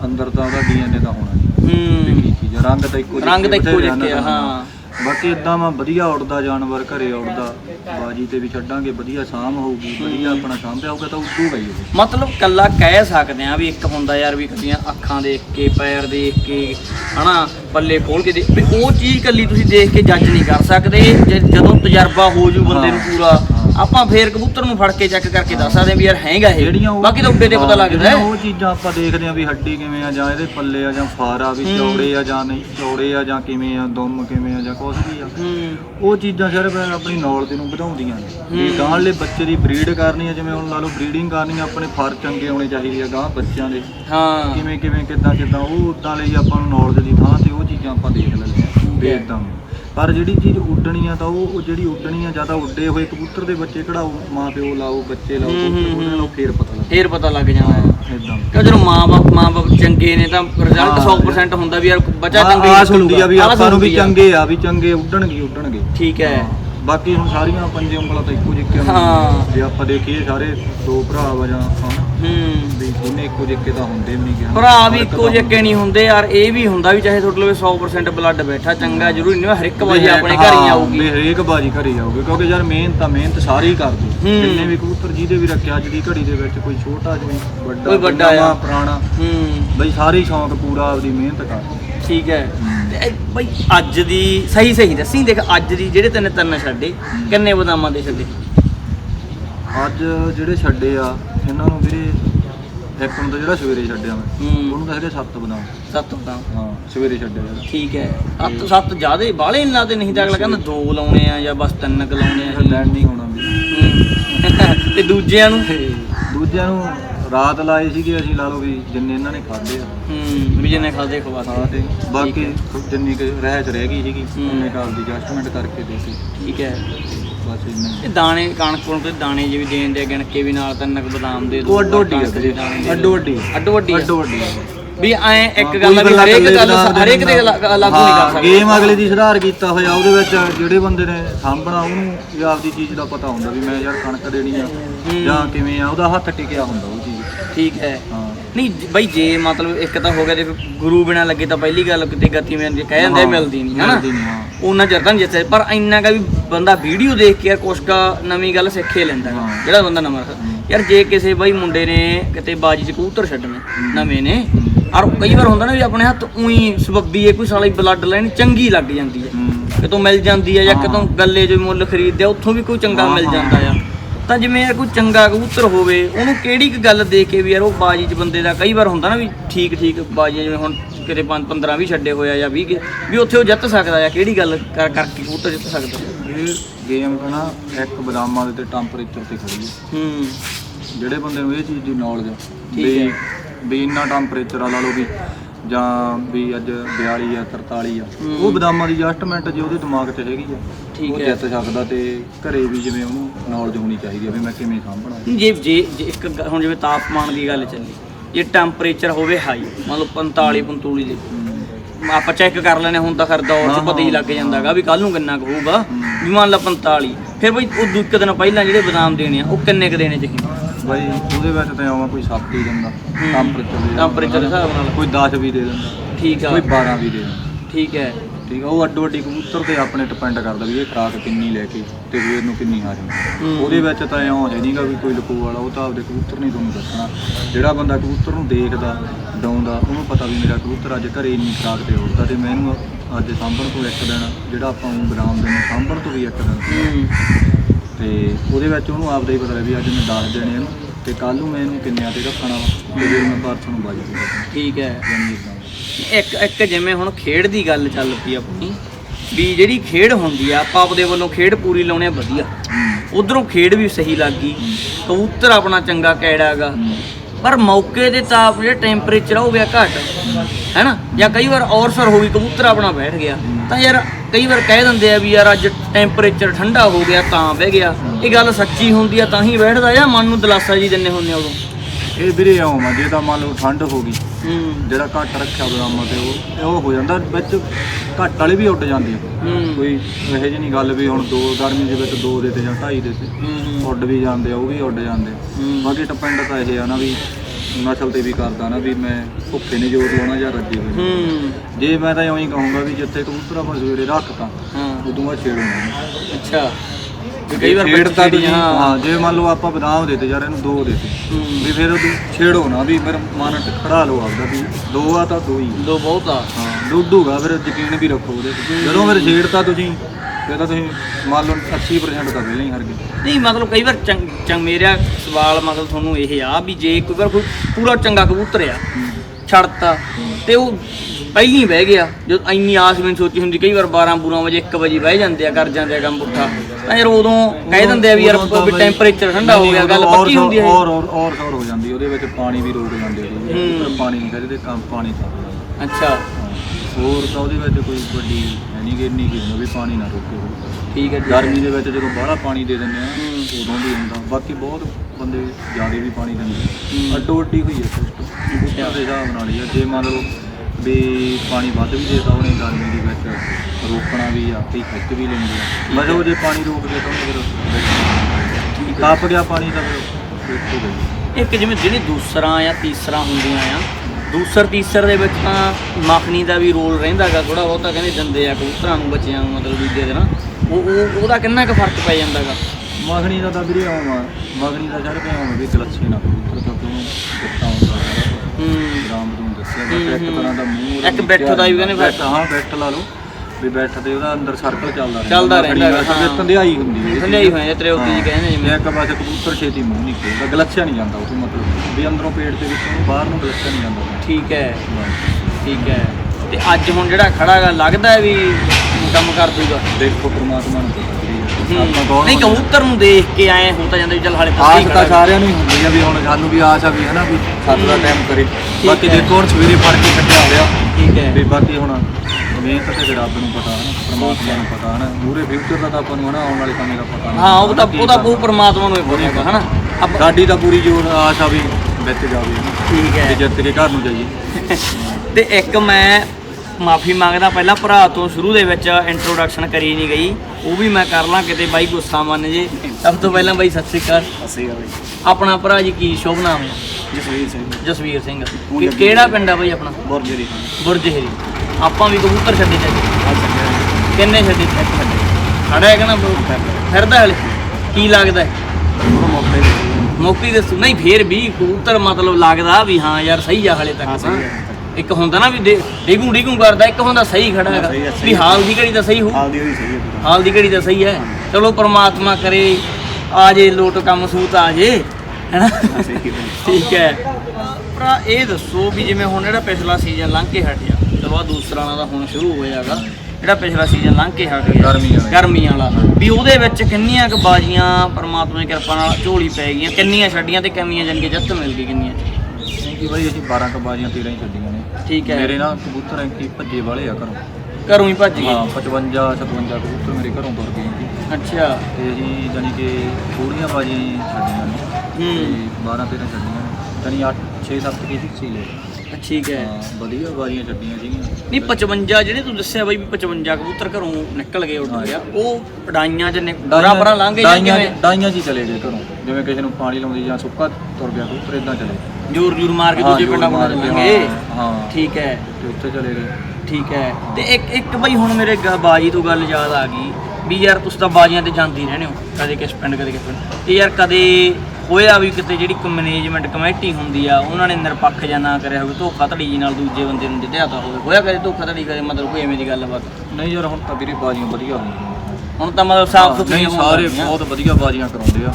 ਅੰਦਰ ਤਾਂ ਉਹਦਾ ਡੀਐਨਏ ਦਾ ਹੋਣਾ ਨਹੀਂ ਹੂੰ। ਰੰਗ ਤਾਂ ਇੱਕੋ ਰੰਗ ਤਾਂ ਇੱਕੋ ਜਿਹੇ। ਹਾਂ। ਬਾਕੀ ਇਦਾਂ ਵਾ ਵਧੀਆ ਉੜਦਾ ਜਾਨਵਰ ਘਰੇ ਉੜਦਾ ਬਾਜੀ ਤੇ ਵੀ ਛੱਡਾਂਗੇ ਵਧੀਆ ਸਾਂਭ ਹੋਊਗੀ ਵਧੀਆ ਆਪਣਾ ਸਾਂਭਿਆ ਹੋਊਗਾ ਤਾਂ ਉੱਡੂਗਾ ਹੀ ਉਹ ਮਤਲਬ ਕੱਲਾ ਕਹਿ ਸਕਦੇ ਆ ਵੀ ਇੱਕ ਹੁੰਦਾ ਯਾਰ ਵੀ ਕੱਲੀਆਂ ਅੱਖਾਂ ਦੇਖ ਕੇ ਪੈਰ ਦੇਖ ਕੇ ਹਨਾ ਪੱਲੇ ਖੋਲ ਕੇ ਦੇ ਵੀ ਉਹ ਚੀਜ਼ ਕੱਲੀ ਤੁਸੀਂ ਦੇਖ ਕੇ ਜੱਜ ਨਹੀਂ ਕਰ ਸਕਦੇ ਜ- ਜਦੋਂ ਤਜਰਬਾ ਹੋ ਜੂ ਬੰਦੇ ਨੂੰ ਪੂਰਾ। ਆਪਾਂ ਫੇਰ ਕਬੂਤਰ ਨੂੰ ਫੜ ਕੇ ਚੈੱਕ ਕਰਕੇ ਦੱਸ ਸਕਦੇ ਆ ਵੀ ਯਾਰ ਹੈਗਾ ਇਹ। ਉਹ ਬਾਕੀ ਤਾਂ ਉੱਡੇ ਤੇ ਪਤਾ ਹਾਂ, ਲੱਗਦਾ ਜਿਹੜੀਆਂ ਹੈ ਉਹ ਚੀਜ਼ਾਂ ਆਪਾਂ ਦੇਖਦੇ ਆ ਵੀ ਹੱਡੀ ਕਿਵੇਂ ਆ ਜਾਂ ਇਹਦੇ ਪੱਲੇ ਆ ਜਾਂ ਫਾਰਾ ਵੀ ਹੂੰ। ਚੌੜੇ ਆ ਜਾਂ ਨਹੀਂ ਚੌੜੇ ਆ ਜਾਂ ਕਿਵੇਂ ਆ ਦੁੰਮ ਕਿਵੇਂ ਆ ਜਾਂ ਕੁਛ ਵੀ ਆ। ਹੂੰ। ਉਹ ਚੀਜ਼ਾਂ ਸਿਰਫ ਆਪਣੀ ਨੌਲੇਜ ਨੂੰ ਵਧਾਉਂਦੀਆਂ ਨੇ। ਵੀ ਹੂੰ। ਗਾਂ ਵਾਲੇ ਬੱਚੇ ਦੀ ਬਰੀਡ ਕਰਨੀ ਆ ਜਿਵੇਂ ਹੁਣ ਲਾ ਲਓ ਬਰੀਡਿੰਗ ਕਰਨੀ ਆ ਆਪਣੇ ਫਰ ਚੰਗੇ ਹੋਣੇ ਚਾਹੀਦੇ ਆ ਗਾਂ ਬੱਚਿਆਂ ਦੇ। ਹਾਂ। ਕਿਵੇਂ ਕਿਵੇਂ ਕਿੱਦਾਂ ਕਿੱਦਾਂ ਉਹ ਉਦਾਂ ਲਈ ਆਪਾਂ ਨੂੰ ਨੌਲੇਜ ਦੀ ਥਾਂ ਤੇ ਉਹ ਚੀਜ਼ਾਂ ਆਪਾਂ ਦੇਖ ਲੈਂਦੇ ਆ ਵੀ ਹੈ। ਪਰ ਜਿਹੜੀ ਚੀਜ਼ ਉੱਡਣੀ ਆ ਤਾਂ ਉਹ ਉਹ ਜਿਹੜੀ ਉੱਡਣੀ ਆ ਜਾਂ ਤਾਂ ਉੱਡੇ ਹੋਏ ਕਬੂਤਰ ਦੇ ਬੱਚੇ ਕਢਾਓ ਮਾਂ ਪਿਓ ਲਾਓ ਬੱਚੇ ਲਾਓ ਹੂੰ, ਹੂੰ, ਉਹਨਾਂ ਨੂੰ ਫੇਰ ਪਤਾ ਲੱਗਦਾ ਫੇਰ ਪਤਾ ਲੱਗ ਜਾਂਦਾ ਹੈ ਇਦਾਂ ਕਿ ਜਦੋਂ ਮਾਂ-ਬਾਪ ਮਾਂ-ਬਾਪ ਚੰਗੇ ਨੇ ਤਾਂ ਰਿਜ਼ਲਟ ਹਾਂ। 100% ਹੁੰਦਾ ਵੀ ਯਾਰ ਬੱਚਾ ਚੰਗਾ ਹੀ ਆਸ ਹੁੰਦੀ ਆ ਵੀ ਆਸ ਆਪਾਂ ਨੂੰ ਵੀ ਹੁੰਦੀ ਆ। ਚੰਗੇ ਆ ਵੀ ਚੰਗੇ ਉੱਡਣਗੇ ਹੀ ਉੱਡਣਗੇ ਠੀਕ ਹਾਂ। ਬਾਕੀ ਹੁਣ ਸਾਰੀਆਂ ਪੰਜੇ ਉਂਗਲਾਂ ਤਾਂ ਇੱਕੋ ਜਿਹੀਆਂ ਨੇ। ਹਾਂ। ਜੇ ਆਪਾਂ ਦੇਖੀਏ ਸਾਰੇ ਦੋ ਭਰਾ ਵਾ ਜਾਂ ਹਨਾ, ਹੂੰ। ਵੀ ਦੋਨੇ ਇੱਕੋ ਜਿਹੇ ਤਾਂ ਹੁੰਦੇ ਵੀ ਨਹੀਂ। ਗਿਆ ਭਰਾ ਵੀ ਇੱਕੋ ਜਿਹੇ ਨਹੀਂ ਹੁੰਦੇ ਯਾਰ? ਇਹ ਵੀ ਹੁੰਦਾ ਵੀ ਚਾਹੇ ਤੁਹਾਡੇ ਲਵੇ 100% ਬਲੱਡ ਬੈਠਾ ਚੰਗਾ ਜ਼ਰੂਰੀ ਨਹੀਂ ਹਰ ਇੱਕ ਵਾਰੀ ਆਪਣੇ ਘਰ ਹੀ ਆਊਗੀ। ਵੀ ਹਰੇਕ ਬਾਜੀ ਘਰ ਹੀ ਆਊਗੀ ਕਿਉਂਕਿ ਯਾਰ ਮਿਹਨਤ ਤਾਂ ਮਿਹਨਤ ਸਾਰੇ ਹੀ ਕਰਦੇ। ਹੂੰ। ਜਿੰਨੇ ਵੀ ਕਬੂਤਰ ਜਿਹਦੇ ਵੀ ਰੱਖਿਆ ਅੱਜ ਦੀ ਘੜੀ ਦੇ ਵਿੱਚ ਕੋਈ ਛੋਟਾ ਜਿਵੇਂ ਵੱਡਾ ਕੋਈ ਵੱਡਾ ਨਵਾਂ, ਆ। ਪੁਰਾਣਾ ਹੂੰ। ਬਈ ਸਾਰੇ ਹੀ ਸ਼ੌਂਕ ਪੂਰਾ ਆਪਦੀ ਮਿਹਨਤ ਕਰਦੇ ਠੀਕ ਹੈ। ਤੇ ਇਹ ਬਈ ਅੱਜ ਦੀ ਸਹੀ ਸਹੀ ਦੱਸੀ ਦੇਖ ਅੱਜ ਦੀ ਜਿਹੜੇ ਤਿੰਨ ਤਿੰਨ ਛੱਡੇ ਕਿੰਨੇ ਬਦਾਮਾਂ ਦੇ ਛੱਡੇ? ਅੱਜ ਜਿਹੜੇ ਛੱਡੇ ਆ ਇਹਨਾਂ ਨੂੰ ਵੀਰੇ ਇੱਕ ਨੂੰ ਤਾਂ ਜਿਹੜਾ ਸਵੇਰੇ ਛੱਡਿਆ ਮੈਂ ਹੂੰ। ਉਹਨੂੰ ਤਾਂ ਹੈਗੇ ਸੱਤ ਬਦਾਮ। ਸੱਤ ਤਾਂ ਹਾਂ ਸਵੇਰੇ ਛੱਡਿਆ ਜਿਹੜਾ। ਠੀਕ ਹੈ। ਅੱਤ ਸੱਤ ਜ਼ਿਆਦੇ ਬਾਲੇ ਨੀ ਲਾਦੇ ਨਹੀਂ ਤਾਂ ਅਗਲਾ ਕਹਿੰਦਾ ਦੋ ਲਾਉਣੇ ਆ ਜਾਂ ਬਸ ਤਿੰਨ ਕੁ ਲਾਉਣੇ ਆ। ਫਿਰ ਲੈਂਡ ਨਹੀਂ ਹੋਣਾ ਵੀ ਹੂੰ। ਤੇ ਦੂਜਿਆਂ ਨੂੰ? ਤੇ ਦੂਜਿਆਂ ਨੂੰ ਰਾਤ ਲਾਏ ਸੀਗੇ ਅਸੀਂ ਲਾ ਲਓ ਵੀ ਜਿੰਨੇ ਇਹਨਾਂ ਨੇ ਖਾਦੇ ਆ। ਹੂੰ ਵੀ ਜਿਹਨੇ ਖਾਦੇ ਖਵਾ ਹਾਂ। ਤੇ ਬਾਕੀ ਜਿੰਨੀ ਕੁ ਰਹਿ ਚ ਰਹਿ ਗਈ ਸੀਗੀ। ਉਹਨੇ ਕਾਲ ਦੀ ਐਡਜਸਟਮੈਂਟ ਕਰਕੇ ਦੇਤੀ। ਠੀਕ ਹੈ। ਬਸ ਇੰਨਾ ਹੀ। ਇਹ ਦਾਣੇ ਕਣਕ ਤੇ ਦਾਣੇ ਜਿਵੇਂ ਦੇਣ ਦੇ ਗਿਣ ਕੇ ਵੀ ਨਾਲ ਤਿੰਨ ਕੁ ਬਦਾਮ ਦੇ ਦਿਓ, ਉਹ ਅੱਡੋ ਅੱਡੀ ਆ ਕਣਕ ਦੇ ਵੀਰੇ, ਦਾਣੇ ਦੇ ਅੱਡੋ ਦਿਓ। ਅੱਡੀ ਅੱਡੋ ਅੱਡੀ ਆ। ਅੱਡੋ ਵੱਡੀ ਵੀ ਐ ਇੱਕ ਗੱਲ ਆ ਵੀ ਹਰੇਕ ਗੱਲ ਹਰੇਕ ਦੇ ਲਾਗੂ ਨਹੀਂ ਕਰ ਸਕਦੇ ਗੇਮ ਅਗਲੇ ਦੀ ਸੁਧਾਰ ਕੀਤਾ ਹੋਇਆ ਉਹਦੇ ਵਿੱਚ ਜਿਹੜੇ ਬੰਦੇ ਨੇ ਸਾਂਭਣਾ ਉਹਨੂੰ ਇਹ ਆਪਦੀ ਚੀਜ਼ ਦਾ ਪਤਾ ਹੁੰਦਾ ਵੀ ਮੈਂ ਯਾਰ ਕਣਕ ਦੇਣੀ ਆ। ਜਾਂ ਕਿਵੇਂ ਆ ਉਹਦਾ ਹੱਥ ਟਿਕਿਆ ਹੁੰਦਾ ਉਹ ਚੀਜ਼ ਠੀਕ ਹੈ ਨਹੀਂ ਜ- ਬਈ ਜੇ ਮਤਲਬ ਇੱਕ ਤਾਂ ਹੋ ਗਿਆ ਦੇਖੋ ਗੁਰੂ ਬਿਨਾ ਲੱਗੇ ਤਾਂ ਪਹਿਲੀ ਗੱਲ ਕਿਤੇ ਗਤੀ ਮਿਲਦੀ ਕਹਿ ਜਾਂਦੇ ਮਿਲਦੀ ਨਹੀਂ ਹਨਾ। ਉਹਨਾਂ ਚਿਰ ਤਾਂ ਜਿੱਥੇ ਪਰ ਇੰਨਾ ਕਾ ਵੀ ਬੰਦਾ ਵੀਡੀਓ ਦੇਖ ਕੇ ਕੁਛ ਕਾ ਨਵੀਂ ਗੱਲ ਸਿੱਖੇ ਲੈਂਦਾ। ਜਿਹੜਾ ਬੰਦਾ ਨਵਾਂ। ਯਾਰ ਜੇ ਕਿਸੇ ਬਈ ਮੁੰਡੇ ਨੇ ਕਿਤੇ ਬਾਜੀ ਚ ਕਬੂਤਰ ਛੱਡਣੇ ਨਵੇਂ ਨੇ ਔਰ ਕਈ ਵਾਰ ਹੁੰਦਾ ਨਾ ਵੀ ਆਪਣੇ ਹੱਥ ਉਹੀ ਸਬੱਬੀ ਹੈ ਕੋਈ ਸਾਲੀ ਬਲੱਡ ਲੈਣ ਚੰਗੀ ਲੱਗ ਜਾਂਦੀ ਹੈ। ਕਿਤੋਂ ਮਿਲ ਜਾਂਦੀ ਹੈ ਜਾਂ। ਕਿਤੋਂ ਗੱਲੇ ਜੋ ਮੁੱਲ ਖਰੀਦਦੇ ਆ ਉੱਥੋਂ ਵੀ ਕੋਈ ਚੰਗਾ ਮਿਲ। ਜਾਂਦਾ ਆ ਤਾਂ ਜਿਵੇਂ ਯਾਰ ਕੋਈ ਚੰਗਾ ਕਬੂਤਰ ਹੋਵੇ ਉਹਨੂੰ ਕਿਹੜੀ ਕੁ ਗੱਲ ਦੇ ਕੇ ਵੀ ਯਾਰ ਉਹ ਬਾਜੀ 'ਚ ਬੰਦੇ ਦਾ ਕਈ ਵਾਰ ਹੁੰਦਾ ਨਾ ਵੀ ਠੀਕ ਠੀਕ ਬਾਜੀ ਜਿਵੇਂ ਹੁਣ ਕਿਤੇ 5 15 ਵੀ ਛੱਡੇ ਹੋਇਆ ਜਾਂ 20 ਕੇ ਵੀ ਉੱਥੇ ਉਹ ਜਿੱਤ ਸਕਦਾ ਆ ਕਿਹੜੀ ਗੱਲ ਕਰ ਕਰਕੇ ਕਬੂਤਰ ਜਿੱਤ ਸਕਦਾ ਇਹ ਗੇਮ ਨਾ ਇੱਕ ਬਦਾਮਾਂ ਦੇ ਤੇ ਟੈਂਪਰੇਚਰ ਤੇ ਖੜੀ ਹੈ ਹੂੰ ਜਿਹੜੇ ਬੰਦੇ ਨੂੰ ਇਹ ਚੀਜ਼ ਦੀ ਨੌਲੇਜ ਠੀਕ ਵੀ ਹੈ। ਵੀ ਇੰਨਾ ਟੈਂਪਰੇਚਰ ਆ ਲਾ ਲਓ ਵੀ ਜਾਂ ਵੀ ਅੱਜ 42 ਆ 43 ਆ। ਉਹ ਬਦਾਮਾਂ ਦੀ ਐਡਜਸਟਮੈਂਟ ਜੇ ਉਹਦੇ ਦਿਮਾਗ 'ਚ ਹੈਗੀ ਆ ਠੀਕ ਉਹ ਹੈ। ਜਿੱਤ ਸਕਦਾ ਤੇ ਘਰੇ ਵੀ ਜਿਵੇਂ ਉਹਨੂੰ ਨੌਲੇਜ ਹੋਣੀ ਚਾਹੀਦੀ ਆ ਵੀ ਮੈਂ ਕਿਵੇਂ ਸਾਂਭਣਾ ਜੇ ਜੇ ਜੇ ਇੱਕ ਗ- ਹੁਣ ਜਿਵੇਂ ਤਾਪਮਾਨ ਦੀ ਗੱਲ ਚੱਲੀ ਜੇ ਟੈਂਪਰੇਚਰ ਹੋਵੇ ਹਾਈ ਮੰਨ ਲਓ 45 45 ਦੇ। ਆਪਾਂ ਚੈੱਕ ਕਰ ਲੈਣੇ ਹੁਣ ਤਾਂ ਖਰ ਦੌਰ ਚ ਹਾਂ, ਪਤਾ ਹੀ ਲੱਗ। ਜਾਂਦਾਗਾ ਵੀ ਕੱਲ ਨੂੰ ਕਿੰਨਾ ਕੁ ਹੋਊਗਾ। ਵੀ ਮੰਨ ਲਾ 45 ਫਿਰ ਬਈ ਉਹ ਦੂ- ਇੱਕ ਦਿਨ ਪਹਿਲਾਂ ਜਿਹੜੇ ਬਦਾਮ ਦੇਣੇ ਆ ਉਹ ਕਿੰਨੇ ਕ ਦੇਣੇ ਚਾਹੀਦੇ ਬਾਈ ਉਹਦੇ ਵਿੱਚ ਤਾਂ ਆਵਾਂ ਕੋਈ 7 ਹੀ ਦਿੰਦਾ ਟੈਂਪਰੇਚਰ ਦੇ। ਟੈਂਪਰੇਚਰ ਦੇ ਹਿਸਾਬ ਨਾਲ। ਕੋਈ 10 ਵੀ ਦੇ ਦਿੰਦਾ ਠੀਕ ਆ। ਕੋਈ 12 ਵੀ ਦੇ ਦਿੰਦਾ। ਠੀਕ ਹੈ। ਠੀਕ ਆ ਉਹ ਅੱਡੋ ਅੱਡੀ ਕਬੂਤਰ ਤੇ ਆਪਣੇ ਡਿਪੈਂਡ ਕਰਦਾ ਵੀ ਇਹ ਖਰਾਕ ਕਿੰਨੀ ਲੈ ਕੇ ਤੇ ਵੀ ਇਹਨੂੰ ਕਿੰਨੀ ਹਾਜ਼ਮ ਹੂੰ। ਉਹਦੇ ਵਿੱਚ ਤਾਂ ਐਂ ਹੈ ਨਹੀਂਗਾ ਵੀ ਕੋਈ ਲਕੋ ਵਾਲਾ ਉਹ ਤਾਂ ਆਪਦੇ ਕਬੂਤਰ ਨਹੀਂ ਤੁਹਾਨੂੰ ਦੱਸਣਾ। ਜਿਹੜਾ ਬੰਦਾ ਕਬੂਤਰ ਨੂੰ ਦੇਖਦਾ ਡਾਉਂਦਾ ਉਹਨੂੰ ਪਤਾ ਵੀ ਮੇਰਾ ਕਬੂਤਰ ਅੱਜ ਘਰੇ ਇੰਨੀ ਖਰਾਕ ਤੇ ਉੱਡਦਾ ਤੇ ਮੈਂ ਇਹਨੂੰ ਅੱਜ ਸਾਂਭਣ ਤੋਂ ਇੱਕ ਦਿਨ ਜਿਹੜਾ ਆਪਾਂ ਨੂੰ ਬਦਾਮ ਦੇ ਨੂੰ ਸਾਂਭਣ ਤੋਂ ਵੀ ਇੱਕ ਦਿਨ। ਤੇ ਉਹਦੇ ਵਿੱਚ ਉਹਨੂੰ ਆਪਦਾ ਹੀ ਪਤਾ ਲੱਗ ਵੀ ਅੱਜ ਮੈਂ 10 ਦੇਣੇ ਇਹਨੂੰ ਤੇ ਕੱਲ ਨੂੰ ਮੈਂ ਇਹਨੂੰ ਕਿੰਨਿਆਂ ਤੇ ਰੱਖਣਾ ਵਾ ਤੇ ਫਿਰ ਮੈਂ ਪਰਸੋਂ ਨੂੰ ਬਾਜੀ ਠੀਕ ਹੈ। ਇੱਕ ਇੱਕ ਜਿਵੇਂ ਹੁਣ ਖੇਡ ਦੀ ਗੱਲ ਚੱਲ ਪਈ ਆਪਣੀ ਵੀ ਜਿਹੜੀ ਖੇਡ ਹੁੰਦੀ ਆ ਆਪਾਂ ਆਪਦੇ ਵੱਲੋਂ ਖੇਡ ਪੂਰੀ ਲਾਉਣੇ ਵਧੀਆ। ਉਧਰੋਂ ਖੇਡ ਵੀ ਸਹੀ ਲੱਗ ਕਬੂਤਰ ਆਪਣਾ ਚੰਗਾ ਕੈੜਾਗਾ ਪਰ ਮੌਕੇ ਦੇ ਤਾਪ ਜਿਹੜਾ ਟੈਂਪਰੇਚਰ ਆ ਉਹ ਗਿਆ ਘਟ, ਹੈਨਾ? ਜਾਂ ਕਈ ਵਾਰ ਔਰਸਰ ਹੋ ਗਈ, ਕਬੂਤਰ ਆਪਣਾ ਬੈਠ ਗਿਆ। ਤਾਂ ਯਾਰ ਕਈ ਵਾਰ ਕਹਿ ਦਿੰਦੇ ਆ ਵੀ ਯਾਰ ਅੱਜ ਟੈਂਪਰੇਚਰ ਠੰਡਾ ਹੋ ਗਿਆ, ਤਾਂ ਬਹਿ ਗਿਆ। ਇਹ ਗੱਲ ਸੱਚੀ ਹੁੰਦੀ ਆ, ਤਾਂ ਹੀ ਬੈਠਦਾ ਜਾਂ ਮਨ ਨੂੰ ਦਲਾਸਾ ਜੀ ਦਿੰਨੇ ਹੁੰਦੇ ਆ ਉਦੋਂ? ਇਹ ਵੀਰੇ ਆਉਂ ਆ ਜੇ ਤਾਂ ਮੰਨ ਲਓ ਠੰਡ ਹੋ ਗਈ ਹੂੰ। ਜਿਹੜਾ ਘੱਟ ਰੱਖਿਆ ਬਦਾਮਾਂ ਤੇ ਉਹ ਉਹ ਹੋ ਜਾਂਦਾ ਵਿੱਚ ਘੱਟ ਵਾਲੇ ਵੀ ਉੱਡ ਜਾਂਦੇ ਆ। ਹੂੰ। ਕੋਈ ਇਹੋ ਜਿਹੀ ਨਹੀਂ ਗੱਲ ਵੀ ਹੁਣ ਦੋ ਗਰਮੀ ਦੇ ਵਿੱਚ ਦੋ ਦੇ ਤੇ ਜਾਂ ਢਾਈ ਦੇ ਤੇ ਹੂੰ ਉੱਡ ਵੀ ਜਾਂਦੇ ਆ ਉਹ ਵੀ ਉੱਡ ਜਾਂਦੇ ਆ। ਹੂੰ। ਬਾਕੀ ਡਿਪੈਂਡ ਤਾਂ ਇਹ ਆ ਨਾ ਵੀ ਨਸਲ ਤੇ ਵੀ ਕਰਦਾ ਨਾ ਵੀ ਮੈਂ ਭੁੱਖੇ ਨੇ ਜੋਰ ਲਾਉਣਾ ਜਾਂ ਰੱਜੇ ਹੋਏ। ਹੂੰ। ਜੇ ਮੈਂ ਤਾਂ ਇਉਂ ਹੀ ਕਹੂੰਗਾ ਵੀ ਜਿੱਥੇ ਕਬੂਤਰ ਆਪਾਂ ਸਵੇਰੇ ਰੱਖਤਾ ਹਾਂ। ਉਦੋਂ ਬਾਅਦ ਛੇੜੂਗਾ ਅੱਛਾ। ਵੀ ਕਈ ਵਾਰ ਛੇੜਤਾ ਬੱਚੇ ਤੁਸੀਂ ਹਾਂ। ਜੇ ਮੰਨ ਲਓ ਆਪਾਂ ਬਦਾਮ ਦੇਤੇ ਯਾਰ ਇਹਨੂੰ ਦੋ ਦੇਤੇ। ਵੀ ਫਿਰ ਉਹ ਛੇੜੋ ਨਾ ਵੀ ਫਿਰ ਮਨ ਖੜਾ ਲਓ ਆਪਦਾ ਵੀ ਦੋ ਆ ਤਾਂ ਦੋ ਹੀ। ਦੋ ਬਹੁਤ ਆ। ਹਾਂ ਡੁੱਡੂਗਾ ਫਿਰ ਯਕੀਨ ਵੀ ਰੱਖੋ ਉਹਦੇ ਤੇ। ਜਦੋਂ ਫਿਰ ਛੇੜਤਾ ਤੁਸੀਂ ਫਿਰ ਤਾਂ ਤੁਸੀਂ ਮੰਨ ਲਓ 80% ਤਾਂ ਪਹਿਲਾਂ ਹੀ ਹਾਰ ਗਏ ਨਹੀਂ ਮਤਲਬ ਕਈ ਵਾਰ ਚੰਗ ਮੇਰਾ ਸਵਾਲ ਮਤਲਬ ਤੁਹਾਨੂੰ ਇਹ ਆ ਵੀ ਜੇ ਕੋਈ ਵਾਰ ਕੋਈ ਪੂਰਾ ਚੰਗਾ ਕਬੂਤਰ ਆ ਛੱਡਤਾ ਤੇ ਉਹ ਪਹਿਲੀ ਬਹਿ ਗਿਆ। ਜਦੋਂ ਇੰਨੀ ਆਸ ਮੈਨੂੰ ਸੋਚੀ ਹੁੰਦੀ ਕਈ ਵਾਰ 12 ਬੂਰਾਂ ਵਜੇ 1 ਵਜੇ ਬਹਿ ਜਾਂਦੇ ਆ ਕਰ ਜਾਂਦੇ ਆ ਕੰਮ ਪੁੱਠਾ। ਤਾਂ ਯਾਰ ਉਦੋਂ ਕਹਿ ਦਿੰਦੇ ਆ ਵੀ ਯਾਰ ਉਦੋਂ ਵੀ ਟੈਂਪਰੇਚਰ ਠੰਡਾ ਹੋ ਗਿਆ ਗੱਲ ਪੱਕੀ ਹੁੰਦੀ ਹੈ। ਔਰ ਔਰ ਔਰ ਔਰ ਹੋ ਜਾਂਦੀ ਉਹਦੇ ਵਿੱਚ ਪਾਣੀ ਵੀ ਰੋਕ ਜਾਂਦੇ ਉਹਦੇ। ਪਾਣੀ ਨਹੀਂ ਕਹਿੰਦੇ ਕੰਮ ਪਾਣੀ ਤਾਂ। ਅੱਛਾ। ਹੋਰ ਤਾਂ ਉਹਦੇ ਵਿੱਚ ਕੋਈ ਵੱਡੀ ਹੈ ਨਹੀਂ ਕਿ ਇੰਨੀ ਕਿ ਵੀ ਪਾਣੀ ਨਾ ਰੋਕੇ। ਠੀਕ ਹੈ ਗਰਮੀ ਦੇ ਵਿੱਚ ਜਦੋਂ ਬਾਹਲਾ ਪਾਣੀ ਦੇ ਦਿੰਦੇ ਆ। ਉਦੋਂ ਵੀ ਹੁੰਦਾ। ਬਾਕੀ ਬਹੁਤ ਬੰਦੇ ਜ਼ਿਆਦਾ ਵੀ ਪਾਣੀ ਦਿੰਦੇ ਅੱਡੋ ਅੱਡੀ ਹੋਈ ਹੈ ਸਿਸਟਮ ਦੇ ਹਿਸਾਬ ਨਾਲ ਜੇ ਮੰਨ ਲਓ ਵੀ ਪਾਣੀ ਵੱਧ ਵੀ ਦੇਤਾ ਉਹਨੇ ਗਰਮੀ ਦੇ ਵਿੱਚ ਰੋਕਣਾ ਵੀ ਆ ਕਈ ਖਿੱਚ ਵੀ ਲੈਂਦੇ ਆ। ਉਹ ਜੇ ਪਾਣੀ ਰੋਕ ਦੇ ਤਾਂ ਉਹਨੇ ਫਿਰ ਹੈ। ਟੱਪ ਗਿਆ ਪਾਣੀ ਤਾਂ ਫਿਰ ਹੋ ਗਈ। ਇੱਕ ਜਿਵੇਂ ਜਿਹੜੀ ਦੂਸਰਾ ਜਾਂ ਤੀਸਰਾ ਹੁੰਦੀਆਂ ਆ ਦੂਸਰ ਤੀਸਰ ਦੇ ਵਿੱਚ ਤਾਂ ਮੱਖਣੀ ਦਾ ਵੀ ਰੋਲ ਰਹਿੰਦਾਗਾ ਥੋੜਾ ਬਹੁਤਾ ਕਹਿੰਦੇ ਦਿੰਦੇ ਆ ਕਬੂਤਰਾਂ ਨੂੰ ਬੱਚਿਆਂ ਨੂੰ ਮਤਲਬ ਦੂਜੇ ਦਿਨ ਉਹ ਉਹ ਉਹਦਾ ਕਿੰਨਾ ਕੁ ਫ਼ਰਕ ਪੈ ਜਾਂਦਾਗਾ? ਮਗਣੀ ਦਾ ਤਾਂ ਵੀਰੇ ਆਉਂ ਮਗਣੀ ਦਾ ਛੱਡ ਕੇ ਆਉਂ ਵੀ ਗਲੱਛੀ ਨਾ ਕਬੂਤਰ ਕਿਉਂਕਿ ਉਹਨੂੰ ਦਿੱਤਾ ਹੁੰਦਾ। ਹੂੰ। ਗ੍ਰਾਮ ਤੋਂ ਦੱਸਿਆ ਹੂੰ, ਬੈਠ ਇੱਕ ਹੂੰ। ਤਰ੍ਹਾਂ ਦਾ ਮੂੰਹ ਉਹਦਾ ਇੱਕ ਬੈਠੋ ਦਾ ਵੀ ਕਹਿੰਦੇ ਬੈਠ ਹਾਂ ਬੈਠ ਲਾ ਲਓ ਵੀ ਬੈਠ ਤੇ ਉਹਦਾ ਅੰਦਰ ਸਰਕਲ ਚੱਲਦਾ ਰਹਿੰਦਾ ਚੱਲਦਾ ਮੱਖਣੀ ਰਹਿੰਦਾ, ਨਾਲ, ਹਾਂ। ਤੇ ਧੰਦਿਆਈ ਹੁੰਦੀ ਹੈ ਧੰਦਿਆਈ ਹੋਈ ਹੈ, ਤ੍ਰਿਉਤੀ ਜੀ ਕਹਿੰਦੇ ਜਿਵੇਂ। ਜਿਵੇਂ ਇੱਕ ਪਾਸੇ ਕਬੂਤਰ ਛੇਤੀ ਮੂੰਹ ਨਹੀਂ ਖੋਲਦਾ ਗਲੱਛਿਆ ਨਹੀਂ ਜਾਂਦਾ ਉਹ ਤੋਂ ਮਤਲਬ ਵੀ ਅੰਦਰੋਂ ਪੇਟ ਦੇ ਵਿੱਚੋਂ ਬਾਹਰ ਨੂੰ ਗਲੱਛਿਆ ਨਹੀਂ ਜਾਂਦਾ ਠੀਕ ਹੈ। ਠੀਕ ਹੈ ਤੇ ਅੱਜ ਹੁਣ ਜਿਹੜਾ ਖੜਾ ਲੱਗਦਾ ਹੈ ਵੀ ਕੰਮ ਕਰ ਦੂਗਾ ਦੇਖੋ ਪ੍ਰਮਾਤਮਾ ਨੂੰ ਪਤਾ। ਆਪਾਂ ਨਹੀਂ ਕਬੂਤਰ ਨੂੰ ਦੇਖ ਕੇ ਆਏ ਹੋ ਤਾਂ ਜਾਂਦੇ ਵੀ ਚੱਲ ਹਾਲੇ ਤਾਂ ਆਸ ਤਾਂ। ਸਾਰਿਆਂ ਨੂੰ ਹੀ ਹੁੰਦੀ ਆ ਵੀ ਹੁਣ ਸਾਨੂੰ ਵੀ ਆਸ ਆ ਵੀ ਹਨਾ ਵੀ ਸੱਤ ਦਾ ਟਾਈਮ ਕਰੇ। ਬਾਕੀ। ਦੇਖੋ ਹੁਣ ਸਵੇਰੇ ਪੜ ਕੇ ਛੱਡਿਆ ਹੋਇਆ। ਠੀਕ ਹੈ। ਵੀ ਬਾਕੀ ਹੁਣ ਮਿਹਨਤ ਤੇ ਰੱਬ ਨੂੰ ਪਤਾ ਹਨਾ ਪਰਮਾਤਮਾ ਨੂੰ ਪਤਾ ਹਨਾ। ਮੂਰੇ ਫਿਊਚਰ ਦਾ ਤਾਂ ਆਪਾਂ ਨੂੰ ਹਨਾ ਆਉਣ ਵਾਲੇ ਸਮੇਂ ਦਾ ਪਤਾ ਨਹੀਂ। ਹਾਂ ਉਹ ਤਾਂ ਉਹ ਪਰਮਾਤਮਾ ਨੂੰ ਹੀ ਪਤਾ ਹਨਾ। ਆਪਾਂ- ਸਾਡੀ ਤਾਂ ਪੂਰੀ ਜੋਰ ਆਸ ਆ ਵੀ ਵਿੱਚ ਜਾਵੇ ਠੀਕ ਤੇ ਹੈ ਜਿੱਤ ਕੇ ਘਰ ਨੂੰ ਜਾਈਏ। ਤੇ ਇੱਕ ਮੈਂ ਮਾਫੀ ਮੰਗਦਾ ਪਹਿਲਾਂ ਭਰਾ ਤੋਂ ਸ਼ੁਰੂ ਦੇ ਵਿੱਚ ਇੰਟਰੋਡਕਸ਼ਨ ਕਰੀ ਨਹੀਂ ਗਈ। ਉਹ ਵੀ ਮੈਂ ਕਰ ਲਾਂ ਕਿਤੇ ਬਾਈ ਗੁੱਸਾ ਮੰਨ ਜੇ। ਸਭ ਤੋਂ ਪਹਿਲਾਂ ਬਾਈ ਸਤਿ ਸ੍ਰੀ ਅਕਾਲ। ਬਈ ਆਪਣਾ ਭਰਾ ਜੀ ਕੀ ਸ਼ੁਭ ਨਾਮ ਹੈ? ਜਸਵੀਰ ਸਿੰਘ। ਜਸਵੀਰ ਸਿੰਘ। ਕਿ- ਕਿਹੜਾ ਪਿੰਡ ਆ ਬਾਈ ਆਪਣਾ? ਬੋਰਜਰੀ। ਬੁਰਜਹਰੀ ਆਪਾਂ ਵੀ ਕਬੂਤਰ ਛੱਡੇ ਚੱਲੇ। ਆ। ਸਕਿਆ ਕਿੰਨੇ ਛੱਡੇ ਇੱਕ ਛੱਡੇ। ਖੜਾ ਹੈਗਾ ਨਾ? ਫਿਰਦਾ ਹਲੇ। ਕੀ ਲੱਗਦਾ ਹੈ? ਉਹ ਮੌਕੇ ਤੇ। ਮੌਕੀ ਦੱਸੋ। ਨਹੀਂ ਫੇਰ ਵੀ ਕਬੂਤਰ ਮਤਲਬ ਲੱਗਦਾ ਵੀ ਹਾਂ ਯਾਰ ਸਹੀ ਆ ਹਲੇ ਤੱਕ ਹਾਂ, ਸਹੀ ਤਾਂ। ਇੱਕ ਹੁੰਦਾ ਨਾ ਵੀ ਦੇ- ਡੇਗੂ ਡੇਗੂ ਕਰਦਾ ਇੱਕ ਹੁੰਦਾ ਸਹੀ ਖੜਾ ਹੈਗਾ। ਵੀ ਹਾਲ ਦੀ ਘੜੀ ਤਾਂ ਸਹੀ ਹੋ ਹਾਲ ਦੀ ਹੋਈ ਸਹੀ ਹੈ ਹਾਲ ਦੀ ਘੜੀ ਤਾਂ ਸਹੀ ਹੈ। ਚਲੋ ਪ੍ਰਮਾਤਮਾ ਕਰੇ ਆ ਜੇ ਲੋਟ ਕੰਮ ਸੂਤ ਆ ਜੇ ਹੈਨਾ? ਠੀਕ ਹੈ। ਭਰਾ ਇਹ ਦੱਸੋ ਵੀ ਜਿਵੇਂ ਹੁਣ ਜਿਹੜਾ ਪਿਛਲਾ ਸੀਜ਼ਨ ਲੰਘ ਕੇ ਹਟਿਆ ਚਲੋ ਆ ਦੂਸਰਾ ਨਾਲ ਦਾ ਹੁਣ ਸ਼ੁਰੂ ਹੋਇਆਗਾ ਜਿਹੜਾ ਪਿਛਲਾ ਸੀਜ਼ਨ ਲੰਘ ਕੇ ਹਟ ਗਿਆ। ਗਰਮੀ ਵਾਲਾ। ਗਰਮੀਆਂ ਵਾਲਾ। ਵੀ ਉਹਦੇ ਵਿੱਚ ਕਿੰਨੀਆਂ ਕੁ ਬਾਜ਼ੀਆਂ ਪਰਮਾਤਮਾ ਦੀ ਕਿਰਪਾ ਨਾਲ ਝੋਲੀ ਪੈ ਗਈਆਂ ਕਿੰਨੀਆਂ ਛੱਡੀਆਂ ਤੇ ਕਿੰਨੀਆਂ ਕਿ ਜਿੱਤ ਮਿਲ ਗਈ ਕਿੰਨੀਆਂ। ਕਿ ਬਾਈ ਅਸੀਂ 12 ਕਬਾਜੀਆਂ 13 ਹੀ ਛੱਡੀਆਂ ਨੇ। ਠੀਕ ਹੈ। ਮੇਰੇ ਨਾ ਕਬੂਤਰ ਐਂਕੀ ਭੱਜੇ ਵਾਲੇ ਆ ਘਰੋਂ। ਘਰੋਂ ਹੀ ਭੱਜ ਹਾਂ ਗਏ 55 57 ਕਬੂਤਰ ਮੇਰੇ ਘਰੋਂ ਤੁਰ ਗਏ ਅੱਛਾ। ਤੇ ਅਸੀਂ ਜਾਨੀ ਕਿ ਥੋੜੀਆਂ ਬਾਜੀਆਂ ਹੀ ਛੱਡੀਆਂ ਨੇ। ਤੇ ਹੂੰ 12 13 ਛੱਡੀਆਂ ਨੇ। ਜਾਨੀ 8 6 7 ਕੇ ਸੀ ਲੈ ਠੀਕ ਹੈ। ਹਾਂ ਵਧੀਆ ਬਾਜੀਆਂ ਛੱਡੀਆਂ ਸੀਗੀਆਂ। ਨਹੀਂ 55 ਜਿਹੜੇ ਤੂੰ ਦੱਸਿਆ ਬਾਈ ਵੀ 55 ਕਬੂਤਰ ਘਰੋਂ ਨਿਕਲ ਗਏ ਉੱਡ ਹਾਂ। ਗਿਆ ਉਹ ਡਾਈਆਂ ਚ ਬਰਾ ਬਰਾ ਲੰਘ ਗਏ ਜਾਂ ਡਾਈਆਂ ਕਿਵੇਂ? ਡਾਈਆਂ ਜੀ ਚਲੇ ਗਏ ਘਰੋਂ। ਜਿਵੇਂ ਕਿਸੇ ਨੂੰ ਪਾਣੀ ਲਾਉਂਦੀ ਜਾਂ ਸੁੱਕਾ ਤੁਰ ਗਿਆ ਕਬੂਤਰ ਇਦਾਂ ਚਲੇ ਗਏ। ਜੋਰ ਜੂਰ ਮਾਰ ਕੇ ਦੂਜੇ ਪਿੰਡਾਂ ਮਾਰ ਬਣਾ ਕੇ, ਲੰਗੇ ਹਾਂ, ਠੀਕ ਹੈ। ਤੇ ਉੱਥੇ ਚਲੇ ਗਏ। ਠੀਕ ਹੈ। ਤੇ ਇੱਕ ਇੱਕ ਬਈ ਹੁਣ ਮੇਰੇ ਗ- ਬਾਜੀ ਤੋਂ ਗੱਲ ਯਾਦ ਆ ਗਈ ਵੀ ਯਾਰ ਤੁਸੀਂ ਤਾਂ ਬਾਜੀਆਂ ਤੇ ਜਾਂਦੇ ਹੀ ਰਹਿੰਦੇ ਹੋ ਕਦੇ ਕਿਸ ਪਿੰਡ ਕਦੇ ਕਿਸ ਪਿੰਡ। ਤੇ ਯਾਰ ਕਦੇ ਹੋਇਆ ਵੀ ਕਿਤੇ ਜਿਹੜੀ ਮੈਨੇਜਮੈਂਟ ਕਮੇਟੀ ਹੁੰਦੀ ਆ ਉਹਨਾਂ ਨੇ ਨਿਰਪੱਖ ਜਾਂ ਨਾ ਕਰਿਆ ਹੋਵੇ ਧੋਖਾ ਧੜੀ ਜੀ ਨਾਲ ਦੂਜੇ ਬੰਦੇ ਨੂੰ ਜਿੱਦਿਆ ਤਾਂ ਹੋਵੇ। ਹੋਇਆ ਕਦੇ ਧੋਖਾ ਧੜੀ ਕਦੇ ਮਤਲਬ ਕੋਈ ਐਵੇਂ ਦੀ ਗੱਲਬਾਤ? ਨਹੀਂ ਯਾਰ ਹੁਣ ਤਾਂ ਵੀਰੇ ਬਾਜੀਆਂ ਵਧੀਆ ਹੋਈਆਂ ਹੁਣ ਤਾਂ ਮਤਲਬ ਸਾਫ਼ ਨਹੀਂ ਸੁਥਰੀਆਂ ਹੋਣ ਸਾਰੇ ਲੱਗ ਗਈਆਂ। ਬਹੁਤ ਵਧੀਆ ਬਾਜੀਆਂ ਕਰਾਉਂਦੇ ਆ।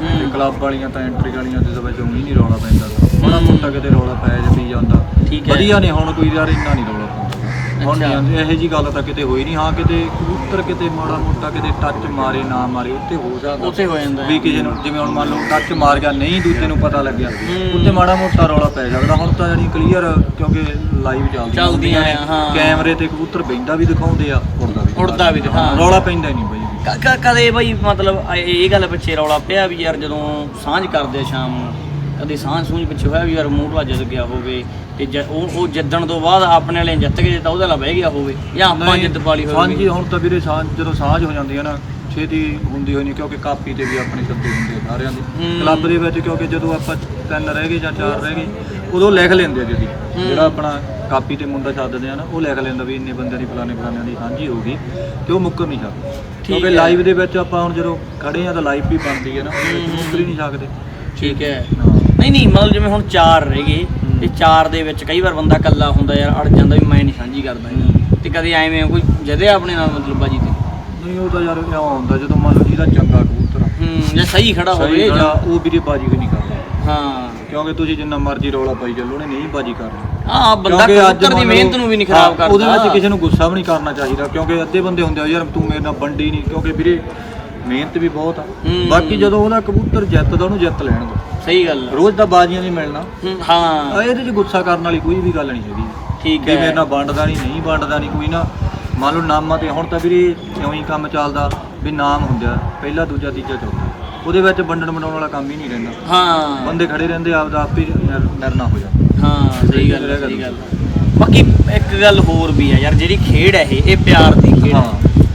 ਤੇ ਹੂੰ। ਕਲੱਬ ਵਾਲੀਆਂ ਤਾਂ ਐਂਟਰੀ ਵਾਲੀਆਂ ਦੇ ਤਾਂ ਵਿੱਚ ਉਹੀ ਨਹੀਂ ਰੌਲਾ ਪੈਂਦਾ ਹੂੰ। ਮੁੰਡਾ ਕਿਤੇ ਰੌਲਾ ਪੈ ਜਾਂਦੀ ਜਾਂਦਾ ਠੀਕ ਹੈ। ਵਧੀਆ ਨੇ ਹੁਣ ਕੋਈ ਯਾਰ ਇੰਨਾ ਨਹੀਂ ਰੌਲਾ ਪੈਂਦਾ ਹੁਣ ਅੱਛਾ। ਨਹੀਂ ਆਉਂਦੀ ਇਹੋ ਜੀ ਗੱਲ ਤਾਂ ਕਿਤੇ ਹੋਈ ਨਹੀਂ ਹਾਂ ਕਿਤੇ ਕਬੂਤਰ ਕਿਤੇ ਮਾੜਾ ਮੋਟਾ ਕਿਤੇ ਟੱਚ ਮਾਰੇ ਨਾ ਮਾਰੇ ਉੱਤੇ ਹੋ ਸਕਦਾ ਉੱਥੇ ਹੋ ਜਾਂਦਾ ਹੈ। ਵੀ ਕਿਸੇ ਨੂੰ ਜਿਵੇਂ ਹੁਣ ਮੰਨ ਲਓ ਟੱਚ ਮਾਰ ਗਿਆ ਨਹੀਂ ਦੂਜੇ ਨੂੰ ਪਤਾ ਲੱਗਿਆ ਹੂੰ। ਉੱਤੇ ਮਾੜਾ ਮੋਟਾ ਰੌਲਾ ਪੈ ਸਕਦਾ ਹੁਣ ਤਾਂ ਜਾਨੀ ਕਲੀਅਰ ਕਿਉਂਕਿ ਲਾਈਵ ਚੱਲਦੀ ਚੱਲਦੀਆਂ ਆ, ਹਾਂ। ਕੈਮਰੇ ਤੇ ਕਬੂਤਰ ਬੈਂਦਾ ਵੀ ਦਿਖਾਉਂਦੇ ਆ ਉੜਦਾ ਵੀ ਉੜਦਾ ਵੀ ਦਿਖਾ- ਰੌਲਾ ਪੈਂਦਾ ਹੀ ਨਹੀਂ ਬਾਈ ਕ- ਕਦੇ ਬਈ ਮਤਲਬ ਇਹ- ਇਹ ਗੱਲ ਪਿੱਛੇ ਰੌਲਾ ਪਿਆ ਵੀ ਯਾਰ ਜਦੋਂ ਸਾਂਝ ਕਰਦੇ ਆ ਸ਼ਾਮ ਨੂੰ ਕਦੇ ਸਾਂਝ ਸੂਝ ਪਿੱਛੇ ਹੋਇਆ ਵੀ ਯਾਰ ਮੂਹਰਲਾ ਜਿੱਤ ਗਿਆ ਹੋਵੇ ਤੇ ਜ- ਉਹ ਉਹ ਜਿੱਦਣ ਤੋਂ ਬਾਅਦ ਆਪਣੇ ਵਾਲੇ ਜਿੱਤ ਗਏ ਤਾਂ ਉਹਦੇ ਨਾਲ ਬਹਿ ਗਿਆ ਹੋਵੇ ਜਾਂ ਆਪਾਂ ਨਹੀਂ, ਜਿੱਦ ਪਾਲੀ ਹਾਂਜੀ ਹੋਵੇ ਹੁਣ ਤਾਂ ਵੀਰੇ ਸਾਂਝ ਜਦੋਂ ਸਾਂਝ ਹੋ ਜਾਂਦੀ ਹੈ ਨਾ ਛੇਤੀ ਹੁੰਦੀ ਹੋਈ ਨਹੀਂ ਕਿਉਂਕਿ ਕਾਪੀ ਤੇ ਵੀ ਆਪਣੇ ਸੱਦੇ ਹੁੰਦੇ ਆ ਸਾਰਿਆਂ ਦੇ ਹੂੰ। ਕਲੱਬ ਦੇ ਵਿੱਚ ਕਿਉਂਕਿ ਜਦੋਂ ਆਪਾਂ ਤਿੰਨ ਰਹਿ ਗਏ ਜਾਂ ਚਾਰ ਰਹਿ ਗਏ ਉਦੋਂ ਲਿਖ ਲੈਂਦੇ ਆ ਜੀ ਹੂੰ। ਜਿਹੜਾ ਆਪਣਾ ਕਾਪੀ ਤੇ ਮੁੰਡਾ ਸੱਦਦੇ ਆ ਨਾ ਉਹ ਲਿਖ ਲੈਂਦਾ ਵੀ ਇੰਨੇ ਬੰਦਿਆਂ ਦੀ ਫਲਾਣੇ ਫਲਾਣਿਆਂ ਦੀ ਸਾਂਝੀ ਹੋਊਗੀ ਤੇ ਉਹ ਮੁੱਕਰ ਨਹੀਂ ਸਕਦਾ। ਕਿਉਂਕਿ ਹੈ। ਲਾਈਵ ਦੇ ਵਿੱਚ ਆਪਾਂ ਹੁਣ ਜਦੋਂ ਖੜੇ ਆ ਤਾਂ ਲਾਈਵ ਵੀ ਬਣਦੀ ਹੈ ਨਾ ਹੂੰ। ਮੁੱਕਰ ਹੀ ਨਹੀਂ ਸਕਦੇ। ਠੀਕ ਹੈ। ਹਾਂ। ਨਹੀਂ ਨਹੀਂ ਮਤਲਬ ਜਿਵੇਂ ਹੁਣ ਚਾਰ ਰਹਿ ਗਏ ਹੂੰ। ਤੇ ਚਾਰ ਦੇ ਵਿੱਚ ਕਈ ਵਾਰ ਬੰਦਾ ਇਕੱਲਾ ਹੁੰਦਾ ਯਾਰ ਅੜ ਜਾਂਦਾ ਵੀ ਮੈਂ ਨਹੀਂ ਸਾਂਝੀ ਕਰਦਾ। ਹੂੰ। ਤੇ ਕਦੇ ਐਵੇਂ ਕੋਈ ਜਦੇ ਆਪਣੇ ਨਾਲ ਮਤਲਬ ਬਾਜੀ ਤੇ? ਨਹੀਂ ਉਹ ਤਾਂ ਯਾਰ ਇਉਂ ਹੁੰਦਾ ਜਦੋਂ ਮੰਨ ਲਓ ਜਿਹਦਾ ਚੰਗਾ ਕਬੂਤਰ ਹੂੰ ਜੇ ਸਹੀ ਖੜਾ ਹੋਵੇ ਜਾਂ ਉਹ ਵੀਰੇ ਬਾਜੀ ਵੀ ਨਹੀਂ ਕਰਦਾ। ਹਾਂ। ਕਿਉਂਕਿ ਤੁਸੀਂ ਜਿੰਨਾ ਮਰਜ਼ੀ ਰੌਲਾ ਪਾਈ ਚੱਲੋ ਉਹਨੇ ਨਹੀਂ ਬਾਜੀ ਕਰਨੀ। ਬੰਦਾ ਕਿਉਂਕਿ ਅੱਜ ਕਬੂਤਰ ਦੀ ਮੰਨ ਲਓ- ਮਿਹਨਤ ਨੂੰ ਵੀ ਨਹੀਂ ਖਰਾਬ ਹਾਂ, ਕਰਦਾ। ਉਹਦੇ ਵਿੱਚ ਕਿਸੇ ਨੂੰ ਗੁੱਸਾ ਵੀ ਨਹੀਂ ਕਰਨਾ ਚਾਹੀਦਾ ਕਿਉਂਕਿ ਅੱਧੇ ਬੰਦੇ ਹੁੰਦੇ ਆ ਯਾਰ ਤੂੰ ਮੇਰੇ ਨਾਲ ਬੰਡੀ ਨਹੀਂ ਕਿਉਂਕਿ ਵੀਰੇ ਮਿਹਨਤ ਵੀ ਬਹੁਤ ਆ। ਹੂੰ। ਬਾਕੀ ਜਦੋਂ ਉਹਦਾ ਕਬੂਤਰ ਜਿੱਤਦਾ ਉਹਨੂੰ ਜਿੱਤ ਲੈਣ ਦੋ। ਸਹੀ ਗੱਲ ਆ। ਰੋਜ਼ ਦਾ ਬਾਜ਼ੀਆਂ ਨਹੀਂ ਮਿਲਣਾ। ਹੂੰ, ਹਾਂ। ਆ ਇਹਦੇ 'ਚ ਗੁੱਸਾ ਕਰਨ ਵਾਲੀ ਕੋਈ ਵੀ ਗੱਲ ਨਹੀਂ ਹੈਗੀ। ਠੀਕ ਵੀ ਮੇਰੇ ਹੈ ਨਾਲ ਵੰਡਦਾ ਨਹੀਂ ਨਹੀਂ ਵੰਡਦਾ ਨਹੀਂ ਕੋਈ ਨਾ। ਮੰਨ ਲਓ ਨਾਮਾਂ ਤੇ ਹੁਣ ਤਾਂ ਵੀਰੇ ਇਉਂ ਹੀ ਕੰਮ ਚੱਲਦਾ ਵੀ ਨਾਮ ਹੁੰਦਾ ਪਹਿਲਾ ਦੂਜਾ ਤੀਜਾ ਚੌਥਾ। ਉਹਦੇ ਵਿੱਚ ਵੰਡਣ ਵੰਡਾਉਣ ਵਾਲਾ ਕੰਮ ਹੀ ਨਹੀਂ ਰਹਿੰਦਾ। ਹਾਂ। ਬੰਦੇ ਖੜੇ ਰਹਿੰਦੇ ਆਪ ਹੀ ਨਿਰ- ਨਿਰਣਾ ਹੋ ਜਾਂਦਾ। ਹਾਂ ਸਹੀ ਗੱਲ ਹੈ, ਸਹੀ ਗੱਲ ਬਾਕੀ ਇੱਕ ਗੱਲ ਹੋਰ ਵੀ ਹੈ ਯਾਰ ਜਿਹੜੀ ਖੇਡ ਹੈ ਇਹ ਇਹ ਪਿਆਰ ਦੀ ਖੇਡ ਹੈ।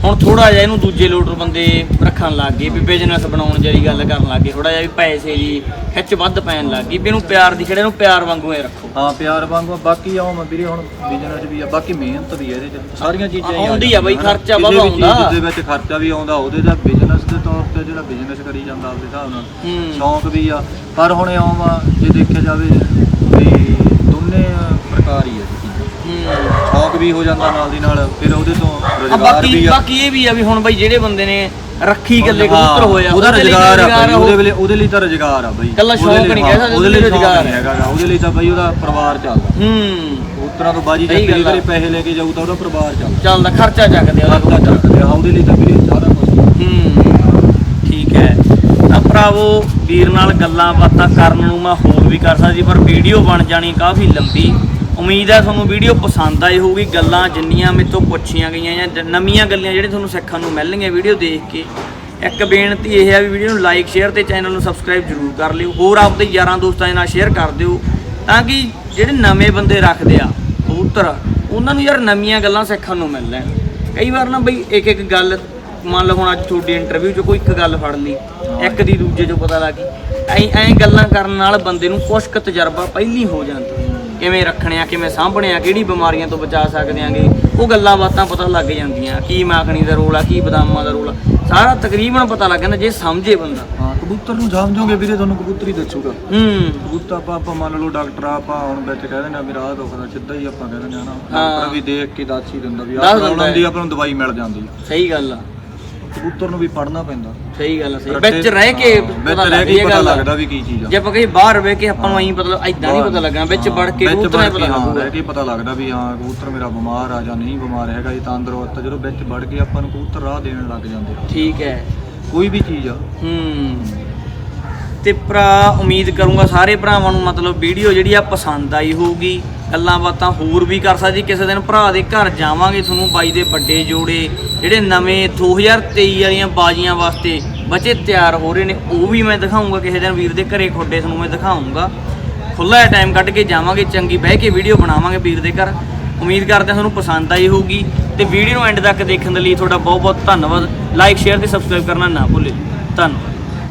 ਹੁਣ ਥੋੜਾ ਜਿਹਾ ਇਹਨੂੰ ਦੂਜੇ ਲੋਟਰ ਬੰਦੇ ਰੱਖਣ ਲੱਗ ਗਏ ਵੀ ਬਿਜ਼ਨਸ ਬਣਾਉਣ ਜਿਹੜੀ ਗੱਲ ਕਰਨ ਲੱਗ ਗਏ ਥੋੜਾ ਜਿਹਾ ਵੀ ਪੈਸੇ ਦੀ ਖਿੱਚ ਵੱਧ ਪੈਣ ਲੱਗ ਗਈ ਵੀ ਇਹਨੂੰ ਪਿਆਰ ਦੀ ਖੇਡ ਇਹਨੂੰ ਪਿਆਰ ਵਾਂਗੂ ਹੀ ਰੱਖੋ ਹਾਂ ਪਿਆਰ ਵਾਂਗੂ ਬਾਕੀ ਆਉਂ ਮੈਂ ਵੀਰੇ ਹੁਣ ਬਿਜ਼ਨਸ ਵੀ ਆ ਬਾਕੀ ਮਿਹਨਤ ਵੀ ਆ ਇਹਦੇ ਚ ਸਾਰੀਆਂ ਚੀਜ਼ਾਂ ਹੀ ਆਉਂਦੀ ਆ ਬਈ। ਖਰਚਾ ਕਿਸੇ ਵੀ ਵਾਹਵਾ ਚੀਜ਼ ਆਉਂਦਾ। ਦੇ ਵਿੱਚ ਖਰਚਾ ਵੀ ਆਉਂਦਾ ਉਹਦੇ ਦਾ ਬਿਜ਼ਨਸ ਦੇ ਤੌਰ ਤੇ ਜਿਹੜਾ ਬਿਜ਼ਨਸ ਕਰੀ ਜਾਂਦਾ ਆਪਦੇ ਹਿਸਾਬ ਨਾਲ ਸ਼ੌਂਕ ਵੀ ਆ ਪਰ ਹੁਣ ਵਾ ਜੇ ਦੇਖਿਆ ਜਾਵੇ ਵੀ ਦੋਨੇ ਪ੍ਰਕਾਰ ਹੀ ਆ ਇਹ ਚੀਜ਼ਾਂ। ਹੂੰ। ਸ਼ੌਂਕ ਵੀ ਹੋ ਜਾਂਦਾ ਨਾਲ ਦੀ ਨਾਲ ਫਿਰ ਉਹਦੇ ਤੋਂ ਆ ਰੋਜ਼ਗਾਰ ਬਾਕੀ ਵੀ ਆ। ਬਾਕੀ ਇਹ ਵੀ ਆ ਵੀ ਹੁਣ ਬਈ ਜਿਹੜੇ ਬੰਦੇ ਨੇ ਰੱਖੀ ਗੱਲੇ ਕਬੂਤਰ ਹੋਇਆ ਉਹਦਾ ਲਈ ਰੋਜ਼ਗਾਰ ਆ ਬਈ, ਉਹ- ਉਹਦੇ ਵੇਲੇ ਉਹਦੇ ਲਈ ਤਾਂ ਰੋਜ਼ਗਾਰ ਆ ਬਈ। ਇਕੱਲਾ ਉਹਦੇ ਸ਼ੌਂਕ ਲਈ ਨਹੀਂ ਕਹਿ ਸਕਦੇ, ਉਹਦੇ ਲਈ ਲਈ ਰੋਜ਼ਗਾਰ ਹੈਗਾ ਗਾ, ਉਹਦੇ ਲਈ ਤਾਂ ਬਈ ਉਹਦਾ ਪਰਿਵਾਰ ਚੱਲਦਾ। ਹੂੰ। ਉਤਰਾ ਤੋਂ ਬਾਜੀ ਸਹੀ ਜੇ ਗੱਲ ਆ। ਘਰੇ ਪੈਸੇ ਲੈ ਕੇ ਜਾਊ ਤਾਂ ਉਹਦਾ ਪਰਿਵਾਰ ਚੱਲਦਾ। ਚੱਲਦਾ ਖਰਚਾ ਚੱਕਦੇ ਆ ਉਹਦਾ ਚੱਕਦੇ ਆ ਉਹਦੇ ਲਈ ਤਾਂ ਵੀਰੇ ਸਾਰਾ ਕੁਝ ਹੈ। ਤਾਂ ਭਰਾਵੋ, ਵੀਰ ਨਾਲ ਗੱਲਾਂ ਬਾਤਾਂ ਕਰਨ ਨੂੰ ਮੈਂ ਹੋਰ ਵੀ ਕਰ ਸਕਦੀ ਪਰ ਵੀਡੀਓ ਬਣ ਜਾਣੀ ਕਾਫੀ ਲੰਬੀ। ਉਮੀਦ ਹੈ ਤੁਹਾਨੂੰ ਵੀਡੀਓ ਪਸੰਦ ਆਈ ਹੋਊਗੀ। ਗੱਲਾਂ ਜਿੰਨੀਆਂ ਮੇਰੇ ਤੋਂ ਪੁੱਛੀਆਂ ਗਈਆਂ ਜਾਂ ਨਵੀਆਂ ਗੱਲਾਂ ਜਿਹੜੀਆਂ ਤੁਹਾਨੂੰ ਸਿੱਖਣ ਨੂੰ ਮਿਲਣਗੀਆਂ ਵੀਡੀਓ ਦੇਖ ਕੇ, ਇੱਕ ਬੇਨਤੀ ਇਹ ਹੈ ਵੀ ਵੀਡੀਓ ਨੂੰ ਲਾਈਕ ਸ਼ੇਅਰ ਤੇ ਚੈਨਲ ਨੂੰ ਸਬਸਕ੍ਰਾਈਬ ਜ਼ਰੂਰ ਕਰ ਲਿਓ। ਹੋਰ ਆਪਦੇ ਯਾਰਾਂ ਦੋਸਤਾਂ ਦੇ ਨਾਲ ਸ਼ੇਅਰ ਕਰ ਦਿਓ, ਤਾਂ ਕਿ ਜਿਹੜੇ ਨਵੇਂ ਬੰਦੇ ਰੱਖਦੇ ਆ, ਕਬੂਤਰ, ਉਹਨਾਂ ਨੂੰ ਯਾਰ ਨਵੀਆਂ ਗੱਲਾਂ ਸਿੱਖਣ ਨੂੰ ਮਿਲ ਲੈਣ ਕਈ ਵਾਰ ਨਾ ਬਈ ਇੱਕ ਇੱਕ ਗੱਲ, ਮੰਨ ਲਓ ਹੁਣ ਅੱਜ ਤੁਹਾਡੀ ਇੰਟਰਵਿਊ 'ਚ ਕੋਈ ਇੱਕ ਗੱਲ ਫੜ ਲਈ ਇੱਕ ਦੀ ਦੂਜੇ 'ਚੋਂ ਪਤਾ ਲੱਗ ਗਈ। ਐਂ ਐਂ ਗੱਲਾਂ ਕਰਨ ਨਾਲ ਬੰਦੇ ਨੂੰ ਕੁਛ ਕੁ ਤਜਰਬਾ ਪਹਿਲੀ ਹੋ ਜਾਂਦਾ। ਕਿਵੇਂ ਰੱਖਣੇ ਆ ਕਿਵੇਂ ਸਾਂਭਣੇ ਆ ਕਿਹੜੀ ਬਿਮਾਰੀਆਂ ਤੋਂ ਬਚਾ ਸਕਦੇ ਆਂਗੇ। ਉਹ ਗੱਲਾਂ ਬਾਤਾਂ ਪਤਾ ਲੱਗ ਜਾਂਦੀਆਂ। ਕੀ ਮਾਖਣੀ ਦਾ ਰੋਲ ਆ ਕੀ ਬਦਾਮਾਂ ਦਾ ਰੋਲ ਆ। ਸਾਰਾ ਤਕਰੀਬਨ ਪਤਾ ਲੱਗ ਜਾਂਦਾ ਜੇ ਸਮਝੇ ਬੰਦਾ। ਹਾਂ ਕਬੂਤਰ ਨੂੰ ਸਮਝੋਗੇ ਵੀਰੇ ਤੁਹਾਨੂੰ ਕਬੂਤਰ ਹੀ ਦੱਸੂਗਾ। ਹੂੰ। ਕਬੂਤਰ ਆਪਾਂ ਆਪਾਂ ਮੰਨ ਲਓ ਡਾਕਟਰ ਆ ਆਪਾਂ ਹੁਣ ਵਿੱਚ ਕਹਿ ਦਿੰਦੇ ਆ ਵੀ ਰਾਹ ਦੁਖਦਾ ਸਿੱਧਾ ਹੀ ਆਪਾਂ ਕਹਿ ਦਿੰਦੇ ਆ ਨਾ। ਹਾਂ। ਡਾਕਟਰ ਵੀ ਦੇਖ ਕੇ ਦੱਸ ਹੀ ਦਿੰਦਾ ਵੀ ਦੱਸ ਆਹ ਦਿੰਦਾ ਪ੍ਰੋਬਲਮ ਹੈ। ਦੀ ਆਪਾਂ ਨੂੰ ਦਵਾਈ ਮਿਲ ਜਾਂਦੀ ਸਹੀ ਗੱਲ ਆ। ਕਬੂਤਰ ਨੂੰ ਵੀ ਪੜਨਾ ਪੈਂਦਾ। ਸਹੀ ਗੱਲ ਆ ਸਹੀ। ਵਿੱਚ ਰਹਿ ਕੇ ਵਿੱਚ ਪਤਾ ਰਹਿ ਲੱਗ ਕੇ ਇਹ ਹੀ ਪਤਾ ਗੱਲ ਆ। ਲੱਗਦਾ ਵੀ ਕੀ ਚੀਜ਼ ਆ। ਜੇ ਆਪਾਂ ਕਹੀਂ ਬਾਹਰ ਬਹਿ ਕੇ ਆਪਾਂ ਨੂੰ ਐਂ ਪਤਾ ਐਦਾਂ ਨਹੀਂ ਪਤਾ ਲੱਗਣਾ ਵਿੱਚ ਹਾਂ, ਵੜ ਕੇ ਵਿੱਚ ਵੜ ਪਤਾ ਕੇ, ਹਾਂ, ਲੱਗੂਗਾ। ਰਹਿ ਕੇ ਪਤਾ ਲੱਗਦਾ ਵੀ ਹਾਂ ਕਬੂਤਰ ਮੇਰਾ ਬਿਮਾਰ ਆ ਜਾਂ ਨਹੀਂ ਬਿਮਾਰ ਹੈਗਾ ਇਹ ਤਾਂ ਅੰਦਰੋਂ ਤਾਂ ਜਦੋਂ ਵਿੱਚ ਵੜ ਕੇ ਆਪਾਂ ਨੂੰ ਕਬੂਤਰ ਰਾਹ ਦੇਣ ਲੱਗ ਜਾਂਦੇ ਆ। ਠੀਕ ਹੈ। ਕੋਈ ਵੀ ਚੀਜ਼ ਆ। ਹੂੰ। ਤੇ ਭਰਾ, ਉਮੀਦ ਕਰੂੰਗਾ ਸਾਰੇ ਭਰਾਵਾਂ ਨੂੰ ਮਤਲਬ ਵੀਡੀਓ ਜਿਹੜੀ ਆ ਪਸੰਦ ਆਈ ਹੋਊਗੀ। ਗੱਲਾਂ ਬਾਤਾਂ ਹੋਰ ਵੀ ਕਰ ਸਕਦੀ, ਕਿਸੇ ਦਿਨ ਭਰਾ ਦੇ ਘਰ ਜਾਵਾਂਗੇ ਤੁਹਾਨੂੰ ਬਾਈ ਦੇ ਵੱਡੇ ਜੋੜੇ, ਜਿਹੜੇ ਨਵੇਂ 2023 ਵਾਲੀਆਂ ਬਾਜੀਆਂ ਵਾਸਤੇ ਬੱਚੇ ਤਿਆਰ ਹੋ ਰਹੇ ਨੇ, ਉਹ ਵੀ ਮੈਂ ਦਿਖਾਉਂਗਾ ਕਿਸੇ ਦਿਨ, ਵੀਰ ਦੇ ਘਰੇ ਖੋਡੇ ਤੁਹਾਨੂੰ ਮੈਂ ਦਿਖਾਉਂਗਾ ਖੁੱਲਾ ਟਾਈਮ ਕੱਢ ਕੇ ਜਾਵਾਂਗੇ, ਚੰਗੀ ਬਹਿ ਕੇ ਵੀਡੀਓ ਬਣਾਵਾਂਗੇ ਵੀਰ ਦੇ ਘਰ। ਉਮੀਦ ਕਰਦੇ ਹਾਂ ਤੁਹਾਨੂੰ ਪਸੰਦ ਆਈ ਹੋਊਗੀ। ਤੇ ਵੀਡੀਓ ਨੂੰ ਐਂਡ ਤੱਕ ਦੇਖਣ ਦੇ ਲਈ ਤੁਹਾਡਾ ਬਹੁਤ ਬਹੁਤ ਧੰਨਵਾਦ। ਲਾਈਕ ਸ਼ੇਅਰ ਤੇ ਸਬਸਕ੍ਰਾਈਬ ਕਰਨਾ ਨਾ ਭੁੱਲਿਓ। ਧੰਨਵਾਦ।